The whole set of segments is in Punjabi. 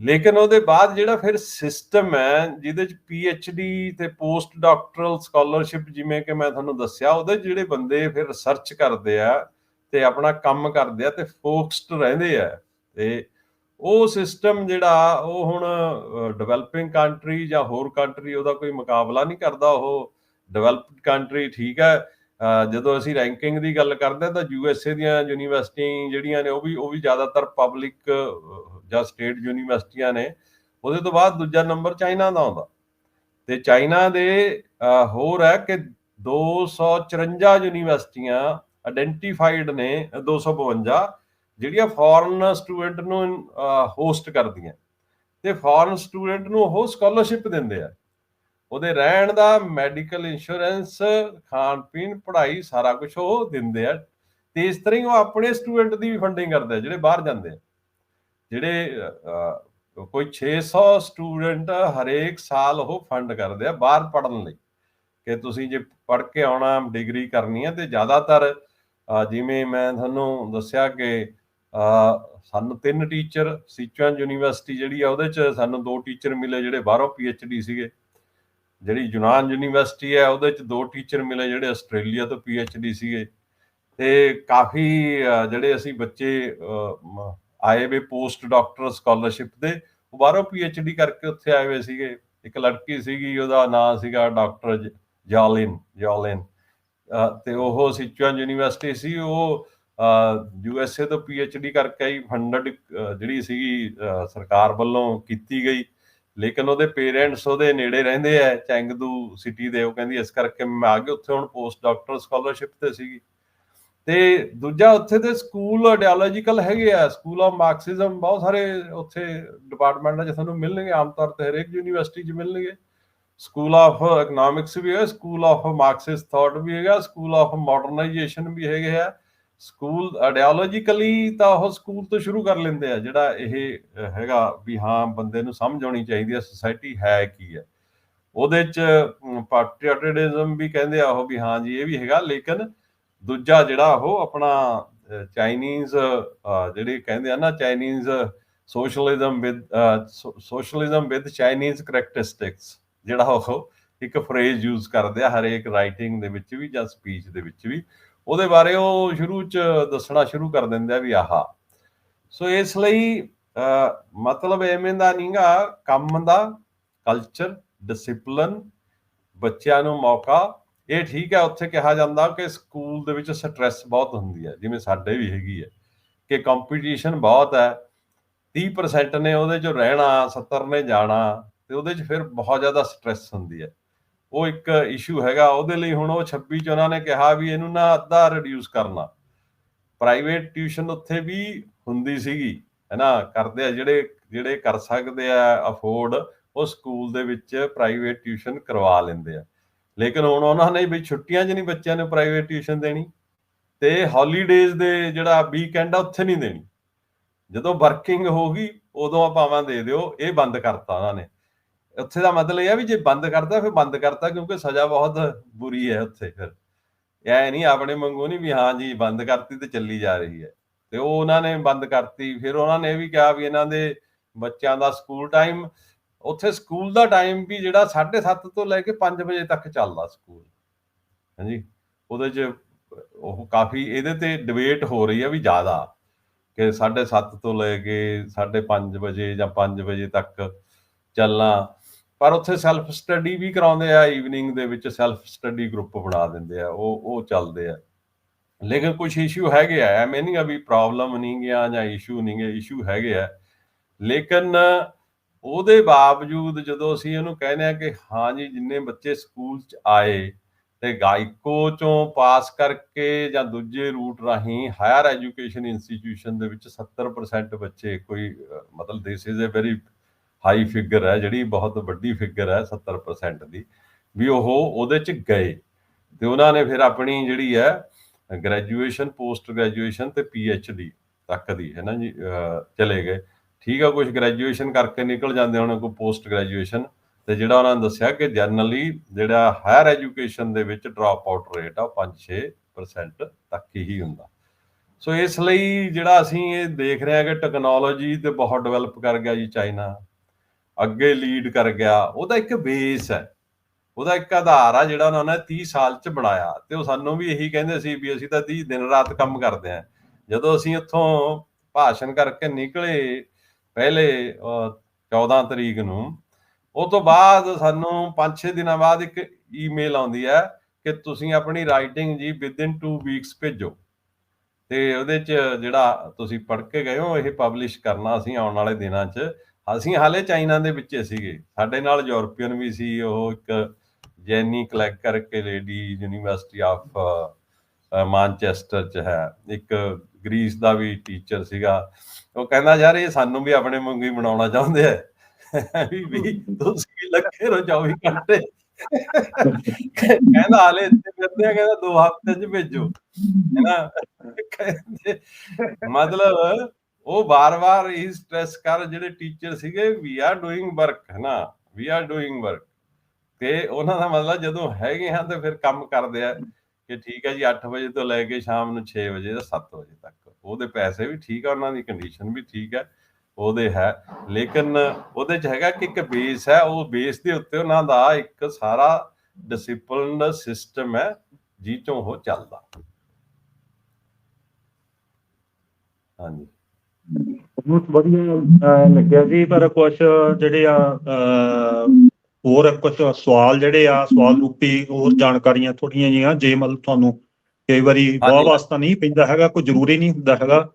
ਲੇਕਿਨ ਉਹਦੇ ਬਾਅਦ ਜਿਹੜਾ ਫਿਰ ਸਿਸਟਮ ਹੈ, ਜਿਹਦੇ ਚ ਡੀ ਤੇ ਪੋਸਟ ਡਾਕਟਰਲ ਸਕਾਲਰਸ਼ਿਪ ਜਿਵੇਂ ਕਿ ਮੈਂ ਤੁਹਾਨੂੰ ਦੱਸਿਆ, ਉਹਦੇ 'ਚ ਜਿਹੜੇ ਬੰਦੇ ਫਿਰ ਰਿਸਰਚ ਕਰਦੇ ਆ ਤੇ ਆਪਣਾ ਕੰਮ ਕਰਦੇ ਆ ਤੇ ਫੋਕਸਡ ਰਹਿੰਦੇ ਆ ਤੇ ਉਹ ਸਿਸਟਮ ਜਿਹੜਾ, ਉਹ ਹੁਣ ਡਿਵੈਲਪਿੰਗ ਕੰਟਰੀ ਜਾਂ ਹੋਰ ਕੰਟਰੀ ਉਹਦਾ ਕੋਈ ਮੁਕਾਬਲਾ ਨਹੀਂ ਕਰਦਾ ਉਹ ਡਿਵੈਲਪਡ ਕੰਟਰੀ ਠੀਕ ਹੈ। ਜਦੋਂ ਅਸੀਂ ਰੈਂਕਿੰਗ ਦੀ ਗੱਲ ਕਰਦੇ ਹਾਂ ਤਾਂ ਯੂ ਐਸ ਏ ਦੀਆਂ ਯੂਨੀਵਰਸਿਟੀਆਂ ਜਿਹੜੀਆਂ ਨੇ ਉਹ ਵੀ ਉਹ ਵੀ ਜ਼ਿਆਦਾਤਰ ਪਬਲਿਕ ਜਾਂ ਸਟੇਟ ਯੂਨੀਵਰਸਿਟੀਆਂ ਨੇ। ਉਹਦੇ ਤੋਂ ਬਾਅਦ ਦੂਜਾ ਨੰਬਰ ਚਾਈਨਾ ਦਾ ਆਉਂਦਾ। ਤੇ ਚਾਈਨਾ ਦੇ ਹੋਰ ਹੈ ਕਿ 254 ਯੂਨੀਵਰਸਿਟੀਆਂ ਆਇਡੈਂਟੀਫਾਈਡ ਨੇ 252 ਜਿਹੜੀਆਂ ਫੋਰਨ ਸਟੂਡੈਂਟ ਨੂੰ ਹੋਸਟ ਕਰਦੀਆਂ। ਤੇ ਫੋਰਨ ਸਟੂਡੈਂਟ ਨੂੰ ਉਹ ਸਕਾਲਰਸ਼ਿਪ ਦਿੰਦੇ ਆ। ਉਹਦੇ ਰਹਿਣ ਦਾ ਮੈਡੀਕਲ ਇੰਸ਼ੋਰੈਂਸ ਖਾਣ ਪੀਣ ਪੜ੍ਹਾਈ ਸਾਰਾ ਕੁਝ ਉਹ ਦਿੰਦੇ ਆ। ਤੇ ਇਸ ਤਰ੍ਹਾਂ ਹੀ ਉਹ ਆਪਣੇ ਸਟੂਡੈਂਟ ਦੀ ਵੀ ਫੰਡਿੰਗ ਕਰਦੇ ਆ ਜਿਹੜੇ ਬਾਹਰ ਜਾਂਦੇ ਆ। ਜਿਹੜੇ ਅਹ, ਕੋਈ 600 ਸਟੂਡੈਂਟ ਹਰੇਕ ਸਾਲ ਉਹ ਫੰਡ ਕਰਦੇ ਆ ਬਾਹਰ ਪੜਨ ਲਈ। ਕਿ ਤੁਸੀਂ ਜੇ ਪੜ ਕੇ ਆਉਣਾ ਡਿਗਰੀ ਕਰਨੀ ਹੈ ਤੇ ਜ਼ਿਆਦਾਤਰ ਜਿਵੇਂ ਮੈਂ ਤੁਹਾਨੂੰ ਦੱਸਿਆ ਕਿ ਸਾਨੂੰ ਤਿੰਨ ਟੀਚਰ ਸਿਚੁਆਨ ਯੂਨੀਵਰਸਿਟੀ ਜਿਹੜੀ ਆ ਉਹਦੇ ਚ ਸਾਨੂੰ ਦੋ ਟੀਚਰ ਮਿਲੇ ਜਿਹੜੇ ਬਾਹਰੋਂ ਡੀ ਸੀਗੇ। ਜਿਹੜੀ ਯੂਨਾਨ ਯੂਨੀਵਰਸਿਟੀ ਹੈ ਉਹਦੇ ਚ ਦੋ ਟੀਚਰ ਮਿਲੇ ਜਿਹੜੇ ਆਸਟ੍ਰੇਲੀਆ ਤੋਂ ਡੀ ਸੀਗੇ। ਤੇ ਕਾਫੀ ਜਿਹੜੇ ਅਸੀਂ ਬੱਚੇ ਆਏ ਵੇ ਪੋਸਟ ਡਾਕਟਰ ਸਕਾਲਰਸ਼ਿਪ ਦੇ ਉਹ ਬਾਹਰੋਂ ਡੀ ਕਰਕੇ ਉੱਥੇ ਆਏ ਹੋਏ ਸੀਗੇ। ਇੱਕ ਲੜਕੀ ਸੀਗੀ ਉਹਦਾ ਨਾਮ ਸੀਗਾ ਡਾਕਟਰ ਜਾਲਿਨ ਜਾਲਿਨ। ਅਹ, ਤੇ ਉਹ ਸਿਚੁਆਨ ਯੂਨੀਵਰਸਿਟੀ ਸੀ ਉਹ ਯੂ ਐਸ ਏ ਤੋਂ ਡੀ ਕਰਕੇ ਹੀ ਫੰਡਡ ਜਿਹੜੀ ਸੀਗੀ ਸਰਕਾਰ ਵੱਲੋਂ ਕੀਤੀ ਗਈ। ਲੇਕਿਨ ਉਹਦੇ ਪੇਰੈਂਟਸ ਉਹਦੇ ਨੇੜੇ ਰਹਿੰਦੇ ਆ, ਚੈਂਗਦੂ ਸਿਟੀ ਦੇ, ਉਹ ਕਹਿੰਦੀ ਇਸ ਕਰਕੇ ਮੈਂ ਆ ਗਿਆ, ਉੱਥੇ ਹੁਣ ਪੋਸਟ ਡਾਕਟਰ ਸਕਾਲਰਸ਼ਿਪ ਤੇ ਸੀਗੀ। ਤੇ ਦੂਜਾ ਉੱਥੇ ਦੇ ਸਕੂਲ ਆਈਡੀਓਲੋਜੀਕਲ ਹੈਗੇ ਆ ਸਕੂਲ ਆਫ ਮਾਰਕਸਿਜ਼ਮ ਬਹੁਤ ਸਾਰੇ ਉੱਥੇ ਡਿਪਾਰਟਮੈਂਟਾਂ 'ਚ ਤੁਹਾਨੂੰ ਮਿਲਣਗੇ, ਆਮ ਤੌਰ ਤੇ ਹਰੇਕ ਯੂਨੀਵਰਸਿਟੀ 'ਚ ਮਿਲਣਗੇ। ਸਕੂਲ ਆਫ ਇਕਨੋਮਿਕਸ ਵੀ ਹੈ ਸਕੂਲ ਆਫ ਮਾਰਕਸਿਸਟ ਥਾਟ ਵੀ ਹੈਗਾ ਸਕੂਲ ਆਫ ਮਾਡਰਨਾਈਜੇਸ਼ਨ ਵੀ ਹੈਗੇ ਆ। ਸਕੂਲ ਆਈਡੀਓਲੋਜੀਕਲੀ ਤਾਂ ਉਹ ਸਕੂਲ ਤੋਂ ਸ਼ੁਰੂ ਕਰ ਲੈਂਦੇ ਆ, ਜਿਹੜਾ ਇਹ ਹੈਗਾ ਵੀ ਹਾਂ, ਬੰਦੇ ਨੂੰ ਸਮਝ ਆਉਣੀ ਚਾਹੀਦੀ ਹੈ ਸੋਸਾਇਟੀ ਹੈ ਕੀ ਹੈ ਉਹਦੇ ਚ ਪੈਟਰੀਓਟਿਜ਼ਮ ਵੀ ਕਹਿੰਦੇ ਆ ਉਹ ਵੀ ਹਾਂ ਜੀ, ਇਹ ਵੀ ਹੈਗਾ, ਲੇਕਿਨ ਦੂਜਾ ਜਿਹੜਾ ਉਹ ਆਪਣਾ ਚਾਈਨੀਜ਼ ਜਿਹੜੇ ਕਹਿੰਦੇ ਆ ਨਾ Chinese socialism with socialism with Chinese characteristics ਜਿਹੜਾ ਉਹ ਇੱਕ ਫਰੇਜ਼ ਯੂਜ਼ ਕਰਦੇ ਆ, ਹਰੇਕ ਰਾਈਟਿੰਗ ਦੇ ਵਿੱਚ ਵੀ ਜਾਂ ਸਪੀਚ ਦੇ ਵਿੱਚ ਵੀ। ਉਹਦੇ ਬਾਰੇ ਉਹ ਸ਼ੁਰੂ ਚ ਦੱਸਣਾ ਸ਼ੁਰੂ ਕਰ ਦਿੰਦੇ ਆ ਵੀ ਆਹਾ। ਸੋ ਇਸ ਲਈ ਮਤਲਬ ਐਵੇਂ ਦਾ ਨਹੀਂਗਾ ਕੰਮ ਦਾ ਕਲਚਰ ਡਿਸਪਲਿਨ ਬੱਚਿਆਂ ਨੂੰ ਮੌਕਾ। ਇਹ ਠੀਕ ਹੈ, ਉੱਥੇ ਕਿਹਾ ਜਾਂਦਾ ਕਿ ਸਕੂਲ ਦੇ ਵਿੱਚ ਸਟ੍ਰੈਸ ਬਹੁਤ ਹੁੰਦੀ ਹੈ, ਜਿਵੇਂ ਸਾਡੇ ਵੀ ਹੈਗੀ ਹੈ, ਕਿ ਕੰਪੀਟੀਸ਼ਨ ਬਹੁਤ ਹੈ। 30% ਨੇ ਉਹਦੇ ਚ ਰਹਿਣਾ 70 ਨੇ ਜਾਣਾ, ਤੇ ਉਹਦੇ ਚ ਫਿਰ ਬਹੁਤ ਜ਼ਿਆਦਾ ਸਟ੍ਰੈਸ ਹੁੰਦੀ ਹੈ। ਉਹ ਇੱਕ ਇਸ਼ੂ ਹੈਗਾ, ਉਹਦੇ ਲਈ ਹੁਣ ਉਹ 26 ਚ ਉਹਨਾਂ ਨੇ ਕਿਹਾ ਵੀ ਇਹਨੂੰ ਨਾ ਅੱਧਾ ਰਿਡਿਊਸ ਕਰਨਾ। ਪ੍ਰਾਈਵੇਟ ਟਿਊਸ਼ਨ ਉੱਥੇ ਵੀ ਹੁੰਦੀ ਸੀਗੀ, ਹੈਨਾ, ਕਰਦੇ ਆ ਜਿਹੜੇ ਜਿਹੜੇ ਕਰ ਸਕਦੇ ਆ ਅਫੋਰਡ ਉਹ ਸਕੂਲ ਦੇ ਵਿੱਚ ਪ੍ਰਾਈਵੇਟ ਟਿਊਸ਼ਨ ਕਰਵਾ ਲੈਂਦੇ ਆ। ਲੇਕਿਨ ਹੁਣ ਉਹਨਾਂ ਨੇ ਵੀ ਛੁੱਟੀਆਂ 'ਚ ਨਹੀਂ ਬੱਚਿਆਂ ਨੂੰ ਪ੍ਰਾਈਵੇਟ ਟਿਊਸ਼ਨ ਦੇਣੀ ਤੇ ਹੌਲੀਡੇਜ਼ ਦੇ ਜਿਹੜਾ ਵੀਕਐਂਡ ਆ, ਉੱਥੇ ਨਹੀਂ ਦੇਣੀ। ਜਦੋਂ ਵਰਕਿੰਗ ਹੋ ਗਈ ਉਦੋਂ ਭਾਵਾਂ ਦੇ ਦਿਓ, ਇਹ ਬੰਦ ਕਰਤਾ ਉਹਨਾਂ ਨੇ। ਉੱਥੇ ਦਾ ਮਤਲਬ ਇਹ ਆ ਵੀ ਜੇ ਬੰਦ ਕਰਤਾ, ਫਿਰ ਬੰਦ ਕਰਤਾ, ਕਿਉਂਕਿ ਸਜ਼ਾ ਬਹੁਤ ਬੁਰੀ ਹੈ ਉੱਥੇ ਫਿਰ। ਇਹ ਨਹੀਂ, ਆਪਣੇ ਮੰਗੋ ਨਹੀਂ ਵੀ ਹਾਂ ਜੀ, ਬੰਦ ਕਰਤੀ ਤੇ ਚੱਲੀ ਜਾ ਰਹੀ ਹੈ। ਤੇ ਉਹ ਉਹਨਾਂ ਨੇ ਬੰਦ ਕਰਤੀ। ਫਿਰ ਉਹਨਾਂ ਨੇ ਇਹ ਵੀ ਕਿਹਾ ਵੀ ਇਹਨਾਂ ਦੇ ਬੱਚਿਆਂ ਦਾ ਸਕੂਲ ਟਾਈਮ, ਉੱਥੇ ਸਕੂਲ ਦਾ ਟਾਈਮ ਵੀ ਜਿਹੜਾ 7:30 ਤੋਂ ਲੈ ਕੇ 5 ਵਜੇ ਤੱਕ ਚੱਲਦਾ ਸਕੂਲ। ਹਾਂਜੀ? ਉਹਦੇ 'ਚ ਉਹ ਕਾਫੀ, ਇਹਦੇ ਤੇ ਡਿਬੇਟ ਹੋ ਰਹੀ ਹੈ ਵੀ ਜ਼ਿਆਦਾ ਕਿ 7:30 ਤੋਂ ਲੈ ਕੇ 5:30 ਵਜੇ ਜਾਂ 5 ਵਜੇ ਤੱਕ ਚੱਲਣਾ। ਪਰ ਉੱਥੇ ਸੈਲਫ ਸਟੱਡੀ ਵੀ ਕਰਾਉਂਦੇ ਆ ਈਵਨਿੰਗ ਦੇ ਵਿੱਚ ਸੈਲਫ ਸਟੱਡੀ ਗਰੁੱਪ ਬਣਾ ਦਿੰਦੇ ਆ, ਉਹ ਉਹ ਚੱਲਦੇ ਆ। ਲੇਕਿਨ ਕੁਝ ਇਸ਼ੂ ਹੈਗੇ ਆ, ਐਵੇਂ ਨਹੀਂ ਆ ਵੀ ਪ੍ਰੋਬਲਮ ਨਹੀਂ ਗਿਆ ਜਾਂ ਇਸ਼ੂ ਨਹੀਂ ਗਏ ਇਸ਼ੂ ਹੈਗੇ ਆ। ਲੇਕਿਨ ਉਹਦੇ ਬਾਵਜੂਦ ਜਦੋਂ ਅਸੀਂ ਇਹਨੂੰ ਕਹਿੰਦੇ ਆ ਕਿ ਹਾਂ ਜੀ, ਜਿੰਨੇ ਬੱਚੇ ਸਕੂਲ ਚ ਆਏ ਤੇ ਗਾਇਕੋ ਚੋਂ ਪਾਸ ਕਰਕੇ ਜਾਂ ਦੂਜੇ ਰੂਟ ਰਾਹੀਂ ਹਾਇਰ ਐਜੂਕੇਸ਼ਨ ਇੰਸਟੀਟਿਊਸ਼ਨ ਦੇ ਵਿੱਚ 70% ਬੱਚੇ ਕੋਈ ਮਤਲਬ this is a very high figure ਹੈ, ਜਿਹੜੀ ਬਹੁਤ ਵੱਡੀ ਫਿਗਰ ਹੈ 70% ਦੀ, ਵੀ ਉਹ ਉਹਦੇ ਚ ਗਏ। ਤੇ ਉਹਨਾਂ ਨੇ ਫਿਰ ਆਪਣੀ ਜਿਹੜੀ ਹੈ ਗ੍ਰੈਜੂਏਸ਼ਨ ਪੋਸਟ ਗ੍ਰੈਜੂਏਸ਼ਨ ਤੇ ਡੀ ਤੱਕ ਦੀ, ਹੈ ਨਾ ਜੀ ਚਲੇ ਗਏ। ਠੀਕ ਆ ਕੁਝ ਗ੍ਰੈਜੂਏਸ਼ਨ ਕਰਕੇ ਨਿਕਲ ਜਾਂਦੇ ਹੁਣ ਕੋਈ ਪੋਸਟ ਗ੍ਰੈਜੂਏਸ਼ਨ ਤੇ ਜਿਹੜਾ ਉਹਨਾਂ ਨੇ ਦੱਸਿਆ ਕਿ ਜਨਰਲੀ ਜਿਹੜਾ ਹਾਇਰ ਐਜੂਕੇਸ਼ਨ ਦੇ ਵਿੱਚ ਡ੍ਰੌਪ ਆਊਟ ਰੇਟ ਆ 5-6% ਤੱਕ ਹੀ ਹੁੰਦਾ। ਸੋ ਇਸ ਲਈ ਜਿਹੜਾ ਅਸੀਂ ਇਹ ਦੇਖ ਰਹੇ ਹਾਂ ਕਿ ਟੈਕਨੋਲੋਜੀ ਤੇ ਬਹੁਤ ਡਿਵੈਲਪ ਕਰ ਗਿਆ ਜੀ ਚਾਈਨਾ ਅੱਗੇ ਲੀਡ ਕਰ ਗਿਆ ਉਹਦਾ ਇੱਕ ਬੇਸ ਹੈ। ਉਹਦਾ ਇੱਕ ਆਧਾਰ ਆ ਜਿਹੜਾ ਉਹਨਾਂ ਨੇ 30 ਸਾਲ ਚ ਬਣਾਇਆ ਤੇ ਉਹ ਸਾਨੂੰ ਵੀ ਇਹੀ ਕਹਿੰਦੇ ਸੀ ਵੀ ਅਸੀਂ ਤਾਂ 30 ਦਿਨ ਰਾਤ ਕੰਮ ਕਰਦੇ ਆਂ ਜਦੋਂ ਅਸੀਂ ਉੱਥੋਂ ਭਾਸ਼ਣ ਕਰਕੇ ਨਿਕਲੇ ਪਹਿਲੇ ਅਹ, 14 ਤਰੀਕ ਨੂੰ ਉਹ ਤੋਂ ਬਾਅਦ ਸਾਨੂੰ 5-6 ਦਿਨਾਂ ਬਾਅਦ ਇੱਕ ਈਮੇਲ ਆਉਂਦੀ ਹੈ ਕਿ ਤੁਸੀਂ ਆਪਣੀ ਰਾਈਟਿੰਗ ਜੀ ਵਿਦਿਨ 2 ਵੀਕਸ ਭੇਜੋ। ਤੇ ਉਹਦੇ ਚ ਜਿਹੜਾ ਤੁਸੀਂ ਪੜ੍ਹ ਕੇ ਗਏ ਹੋ ਇਹ ਪਬਲਿਸ਼ ਕਰਨਾ ਅਸੀਂ ਆਉਣ ਵਾਲੇ ਦਿਨਾਂ 'ਚ। ਅਸੀਂ ਹਾਲੇ ਚਾਈਨਾ ਦੇ ਵਿੱਚ ਸੀਗੇ। ਸਾਡੇ ਨਾਲ ਯੂਰਪੀਅਨ ਵੀ ਸੀ, ਉਹ ਇੱਕ ਜੈਨੀ ਕਲੈਕ ਕਰਕੇ ਲੇਡੀ ਯੂਨੀਵਰਸਿਟੀ ਆਫ ਮਾਨਚੈਸਟਰ ਚ ਹੈ। ਇੱਕ ਗ੍ਰੀਸ ਦਾ ਵੀ ਟੀਚਰ ਸੀਗਾ। ਉਹ ਕਹਿੰਦਾ, ਯਾਰ, ਇਹ ਸਾਨੂੰ ਵੀ ਆਪਣੇ ਵਾਂਗੂ ਬਣਾਉਣਾ ਚਾਹੁੰਦੇ ਆ। ਵੀ ਤੁਸੀਂ ਵੀ ਲੱਗੇ ਰਹੋ 24 ਘੰਟੇ। ਕਹਿੰਦਾ, ਹਾਲੇ ਇੱਥੇ ਫਿਰਦੇ ਆ, ਕਹਿੰਦਾ, ਦੋ ਹਫ਼ਤੇ ਚ ਭੇਜੋ। ਹੈਨਾ ਮਤਲਬ ਉਹ ਬਾਰ-ਬਾਰ ਇਹ ਸਟ੍ਰੈਸ ਕਰ ਜਿਹੜੇ ਟੀਚਰ ਸੀਗੇ ਵੀ ਆਰ ਡੂਇੰਗ ਵਰਕ ਹੈਨਾ ਵੀ ਆਰ ਡੂਇੰਗ ਵਰਕ ਤੇ ਉਹਨਾਂ ਦਾ ਮਤਲਬ ਜਦੋਂ ਹੈਗੇ ਹਾਂ ਤੇ ਫਿਰ ਕੰਮ ਕਰਦੇ ਆ ਕਿ ਠੀਕ ਹੈ ਜੀ 8 ਵਜੇ ਤੋਂ ਲੈ ਕੇ ਸ਼ਾਮ ਨੂੰ 6 ਵਜੇ ਦਾ 7 ਵਜੇ ਤੱਕ। ਉਹਦੇ ਪੈਸੇ ਵੀ ਠੀਕ ਆ, ਉਹਨਾਂ ਦੀ ਕੰਡੀਸ਼ਨ ਵੀ ਠੀਕ ਹੈ ਉਹਦੇ ਹੈ। ਲੇਕਿਨ ਉਹਦੇ ਚ ਹੈਗਾ ਕਿ ਇੱਕ ਬੇਸ ਹੈ, ਉਹ ਬੇਸ ਦੇ ਉੱਤੇ ਉਹਨਾਂ ਦਾ ਇੱਕ ਸਾਰਾ ਡਿਸਪਲਿਨਡ ਸਿਸਟਮ ਹੈ, ਜੀ ਚੋਂ ਉਹ ਚੱਲਦਾ। ਹਾਂਜੀ। ਬਹੁਤ ਵਧੀਆ ਲੱਗਿਆ ਜੀ ਪਰ ਕੁਝ ਜਿਹੜੇ ਆ ਹੋਰ ਕੁਝ ਸਵਾਲ ਜਿਹੜੇ ਆ ਸਵਾਲ ਰੂਪੀ ਹੋਰ ਜਾਣਕਾਰੀਆਂ ਥੋੜੀਆਂ ਜੀਆਂ ਜੇ ਮਤਲਬ ਤੁਹਾਨੂੰ ਕਈ ਵਾਰੀ ਬਹੁਤ ਵਾਸਤਾ ਨਹੀਂ ਪੈਂਦਾ ਹੈਗਾ ਕੋਈ ਜ਼ਰੂਰੀ ਨਹੀਂ ਹੁੰਦਾ ਹੈਗਾ।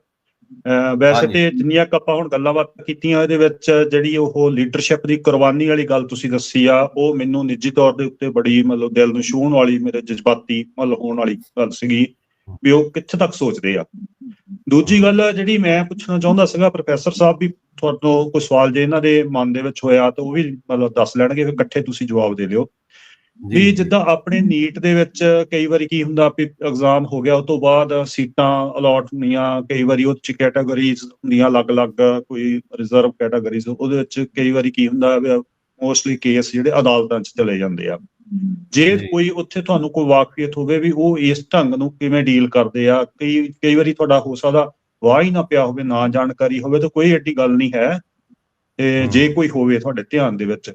ਵੈਸੇ। ਤੇ ਜਿੰਨੀਆਂ ਆਪਾਂ ਹੁਣ ਗੱਲਾਂ ਬਾਤਾਂ ਕੀਤੀਆਂ ਇਹਦੇ ਵਿੱਚ ਜਿਹੜੀ ਉਹ ਲੀਡਰਸ਼ਿਪ ਦੀ ਕੁਰਬਾਨੀ ਵਾਲੀ ਗੱਲ ਤੁਸੀਂ ਦੱਸੀ ਆ ਉਹ ਮੈਨੂੰ ਨਿੱਜੀ ਤੌਰ ਦੇ ਉੱਤੇ ਬੜੀ ਮਤਲਬ ਦਿਲ ਨੂੰ ਛੂਹਣ ਵਾਲੀ ਮੇਰੇ ਜਜ਼ਬਾਤੀ ਮਤਲਬ ਹੋਣ ਵਾਲੀ ਗੱਲ ਸੀਗੀ। ਵੀ ਉਹ ਕਿੱਥੇ ਤੱਕ ਸੋਚਦੇ ਆ। ਦੂਜੀ ਗੱਲ ਜਿਹੜੀ ਮੈਂ ਪੁੱਛਣਾ ਚਾਹੁੰਦਾ ਸੀਗਾ ਪ੍ਰੋਫੈਸਰ ਸਾਹਿਬ ਵੀ ਤੁਹਾਨੂੰ ਕੋਈ ਸਵਾਲ ਜੇ ਇਹਨਾਂ ਦੇ ਮਨ ਦੇ ਵਿੱਚ ਹੋਇਆ ਤਾਂ ਉਹ ਵੀ ਮਤਲਬ ਦੱਸ ਲੈਣਗੇ ਫਿਰ ਇਕੱਠੇ ਤੁਸੀਂ ਜਵਾਬ ਦੇ ਦਿਓ। ਵੀ ਜਿੱਦਾਂ ਆਪਣੇ ਨੀਟ ਦੇ ਵਿੱਚ ਕਈ ਵਾਰੀ ਕੀ ਹੁੰਦਾ ਵੀ ਐਗਜ਼ਾਮ ਹੋ ਗਿਆ ਉਸ ਤੋਂ ਬਾਅਦ ਸੀਟਾਂ ਅਲਾਟ ਹੁੰਦੀਆਂ ਕਈ ਵਾਰੀ ਉਹ ਚ ਕੈਟਾਗਰੀਜ਼ ਹੁੰਦੀਆਂ ਅਲੱਗ-ਅਲੱਗ ਕੋਈ ਰਿਜ਼ਰਵ ਕੈਟਾਗਰੀਜ਼ ਉਹਦੇ ਵਿੱਚ ਕਈ ਵਾਰੀ ਕੀ ਹੁੰਦਾ ਮੋਸਟਲੀ ਕੇਸ ਜਿਹੜੇ ਅਦਾਲਤਾਂ 'ਚ ਚਲੇ ਜਾਂਦੇ ਆ ਜੇ। ਕੋਈ ਉੱਥੇ ਤੁਹਾਨੂੰ ਕੋਈ ਵਾਕਫੀਅਤ ਹੋਵੇ ਵੀ ਉਹ ਇਸ ਢੰਗ ਨੂੰ ਕਿਵੇਂ ਡੀਲ ਕਰਦੇ ਆ ਕਈ ਕਈ ਵਾਰੀ ਤੁਹਾਡਾ ਹੋ ਸਕਦਾ ਵਾਹ ਹੀ ਨਾ ਪਿਆ ਹੋਵੇ ਨਾ ਜਾਣਕਾਰੀ ਹੋਵੇ ਤਾਂ ਕੋਈ ਐਡੀ ਗੱਲ ਨਹੀਂ ਹੈ ਤੇ। ਜੇ ਕੋਈ ਹੋਵੇ ਤੁਹਾਡੇ ਧਿਆਨ ਦੇ ਵਿੱਚ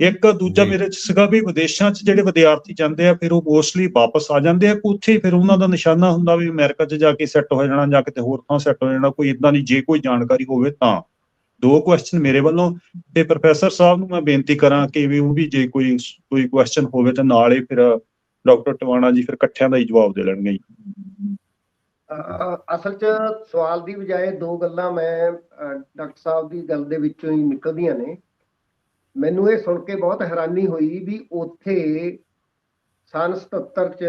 ਇੱਕ ਦੂਜਾ। ਮੇਰੇ ਚ ਸੀਗਾ ਵੀ ਵਿਦੇਸ਼ਾਂ 'ਚ ਜਿਹੜੇ ਵਿਦਿਆਰਥੀ ਜਾਂਦੇ ਆ ਫਿਰ ਉਹ ਮੋਸਟਲੀ ਵਾਪਸ ਆ ਜਾਂਦੇ ਆ ਉੱਥੇ ਫਿਰ ਉਹਨਾਂ ਦਾ ਨਿਸ਼ਾਨਾ ਹੁੰਦਾ ਵੀ ਅਮਰੀਕਾ 'ਚ ਜਾ ਕੇ ਸੈੱਟ ਹੋ ਜਾਣਾ ਜਾਂ ਕਿਤੇ ਹੋਰ ਥਾਂ ਸੈੱਟ ਹੋ ਜਾਣਾ ਕੋਈ ਇਦਾਂ ਦੀ ਜੇ ਕੋਈ ਜਾਣਕਾਰੀ ਹੋਵੇ ਤਾਂ ਦੋ ਕੁਐਸਚਨ ਮੇਰੇ ਵੱਲੋਂ ਤੇ ਪ੍ਰੋਫੈਸਰ ਸਾਹਿਬ ਨੂੰ ਮੈਂ ਬੇਨਤੀ ਕਰਾਂ ਕਿ ਵੀ ਉਹ ਵੀ ਜੇ ਕੋਈ ਕੋਈ ਕੁਐਸਚਨ ਹੋਵੇ ਤਾਂ ਨਾਲ ਹੀ ਫਿਰ ਡਾਕਟਰ ਟਵਾਣਾ ਜੀ ਫਿਰ ਇਕੱਠਿਆਂ ਦਾ ਹੀ ਜਵਾਬ ਦੇ ਲੈਣਗੇ ਅਸਲ 'ਚ ਸਵਾਲ ਦੀ ਬਜਾਏ ਦੋ ਗੱਲਾਂ ਮੈਂ ਡਾਕਟਰ ਸਾਹਿਬ ਦੀ ਗੱਲ ਦੇ ਵਿੱਚੋਂ ਹੀ ਨਿਕਲਦੀਆਂ ਨੇ। ਮੈਨੂੰ ਇਹ ਸੁਣ ਕੇ ਬਹੁਤ ਹੈਰਾਨੀ ਹੋਈ ਵੀ ਉੱਥੇ ਸਨ 77 'ਚ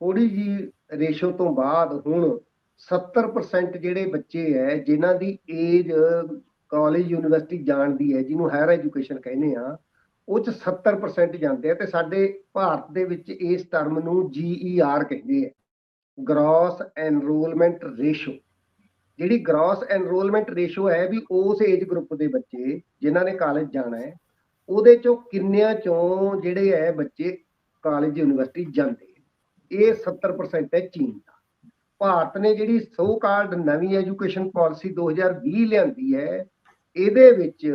ਥੋੜੀ ਜੀ ਰੇਸ਼ੋ ਤੋਂ ਬਾਅਦ ਹੁਣ 70% ਜਿਹੜੇ ਬੱਚੇ ਹੈ ਜਿਨ੍ਹਾਂ ਦੀ ਏਜ ਕਾਲਜ ਯੂਨੀਵਰਸਿਟੀ ਜਾਣ ਦੀ ਹੈ ਜਿਹਨੂੰ ਹਾਇਰ ਐਜੂਕੇਸ਼ਨ ਕਹਿੰਦੇ ਆ, ਉਹ 'ਚ 70% ਜਾਂਦੇ ਆ ਤੇ ਸਾਡੇ ਭਾਰਤ ਦੇ ਵਿੱਚ ਇਸ ਟਰਮ ਨੂੰ GER ਕਹਿੰਦੇ ਆ ਗ੍ਰਾਸ ਐਨਰੋਲਮੈਂਟ ਰੇਸ਼ੋ ਜਿਹੜੀ ਗ੍ਰਾਸ ਐਨਰੋਲਮੈਂਟ ਰੇਸ਼ੋ ਹੈ ਵੀ ਉਸ ਏਜ ਗਰੁੱਪ ਦੇ ਬੱਚੇ ਜਿਨ੍ਹਾਂ ਨੇ ਕਾਲਜ ਜਾਣਾ ਹੈ ਉਹਦੇ ਚੋਂ ਕਿੰਨਿਆਂ ਚੋਂ ਜਿਹੜੇ ਹੈ ਬੱਚੇ ਕਾਲਜ ਯੂਨੀਵਰਸਿਟੀ ਜਾਂਦੇ ਇਹ 70% ਹੈ ਚੀਨ ਦਾ। ਭਾਰਤ ਨੇ ਜਿਹੜੀ ਸੋ ਕਾਲਡ ਨਵੀਂ ਐਜੂਕੇਸ਼ਨ ਪਾਲਿਸੀ 2020 ਲਿਆਂਦੀ ਹੈ, ਇਹਦੇ ਵਿੱਚ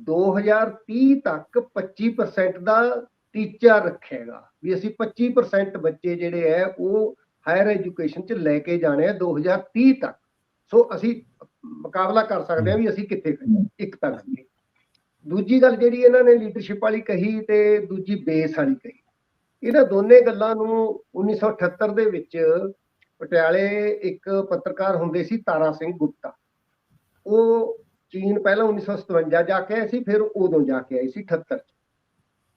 2030 ਤੱਕ 25% ਦਾ ਟੀਚਾ ਰੱਖੇਗਾ। ਵੀ ਅਸੀਂ 25% ਬੱਚੇ ਜਿਹੜੇ ਹੈ, ਉਹ ਹਾਇਰ ਐਜੂਕੇਸ਼ਨ ਚ ਲੈ ਕੇ ਜਾਣੇ ਆ 2030 ਤੱਕ। ਸੋ ਅਸੀਂ ਮੁਕਾਬਲਾ ਕਰ ਸਕਦੇ ਹਾਂ ਵੀ ਅਸੀਂ ਕਿੱਥੇ ਖੜੇ ਇੱਕ ਤਾਂ ਦੂਜੀ ਗੱਲ ਜਿਹੜੀ ਇਹਨਾਂ ਨੇ ਲੀਡਰਸ਼ਿਪ ਵਾਲੀ ਕਹੀ ਤੇ ਦੂਜੀ ਬੇਸ ਵਾਲੀ ਕਹੀ। ਇਹਨਾਂ ਦੋਨੇ ਗੱਲਾਂ ਨੂੰ 1978 ਦੇ ਵਿੱਚ ਪਟਿਆਲੇ ਇੱਕ ਪੱਤਰਕਾਰ ਹੁੰਦੇ ਸੀ ਤਾਰਾ ਸਿੰਘ ਗੁਪਤਾ। ਉਹ ਚੀਨ ਪਹਿਲਾਂ 1957 ਜਾ ਕੇ ਆਏ ਸੀ, ਫਿਰ ਉਦੋਂ ਜਾ ਕੇ ਆਏ ਸੀ 78 ਚ।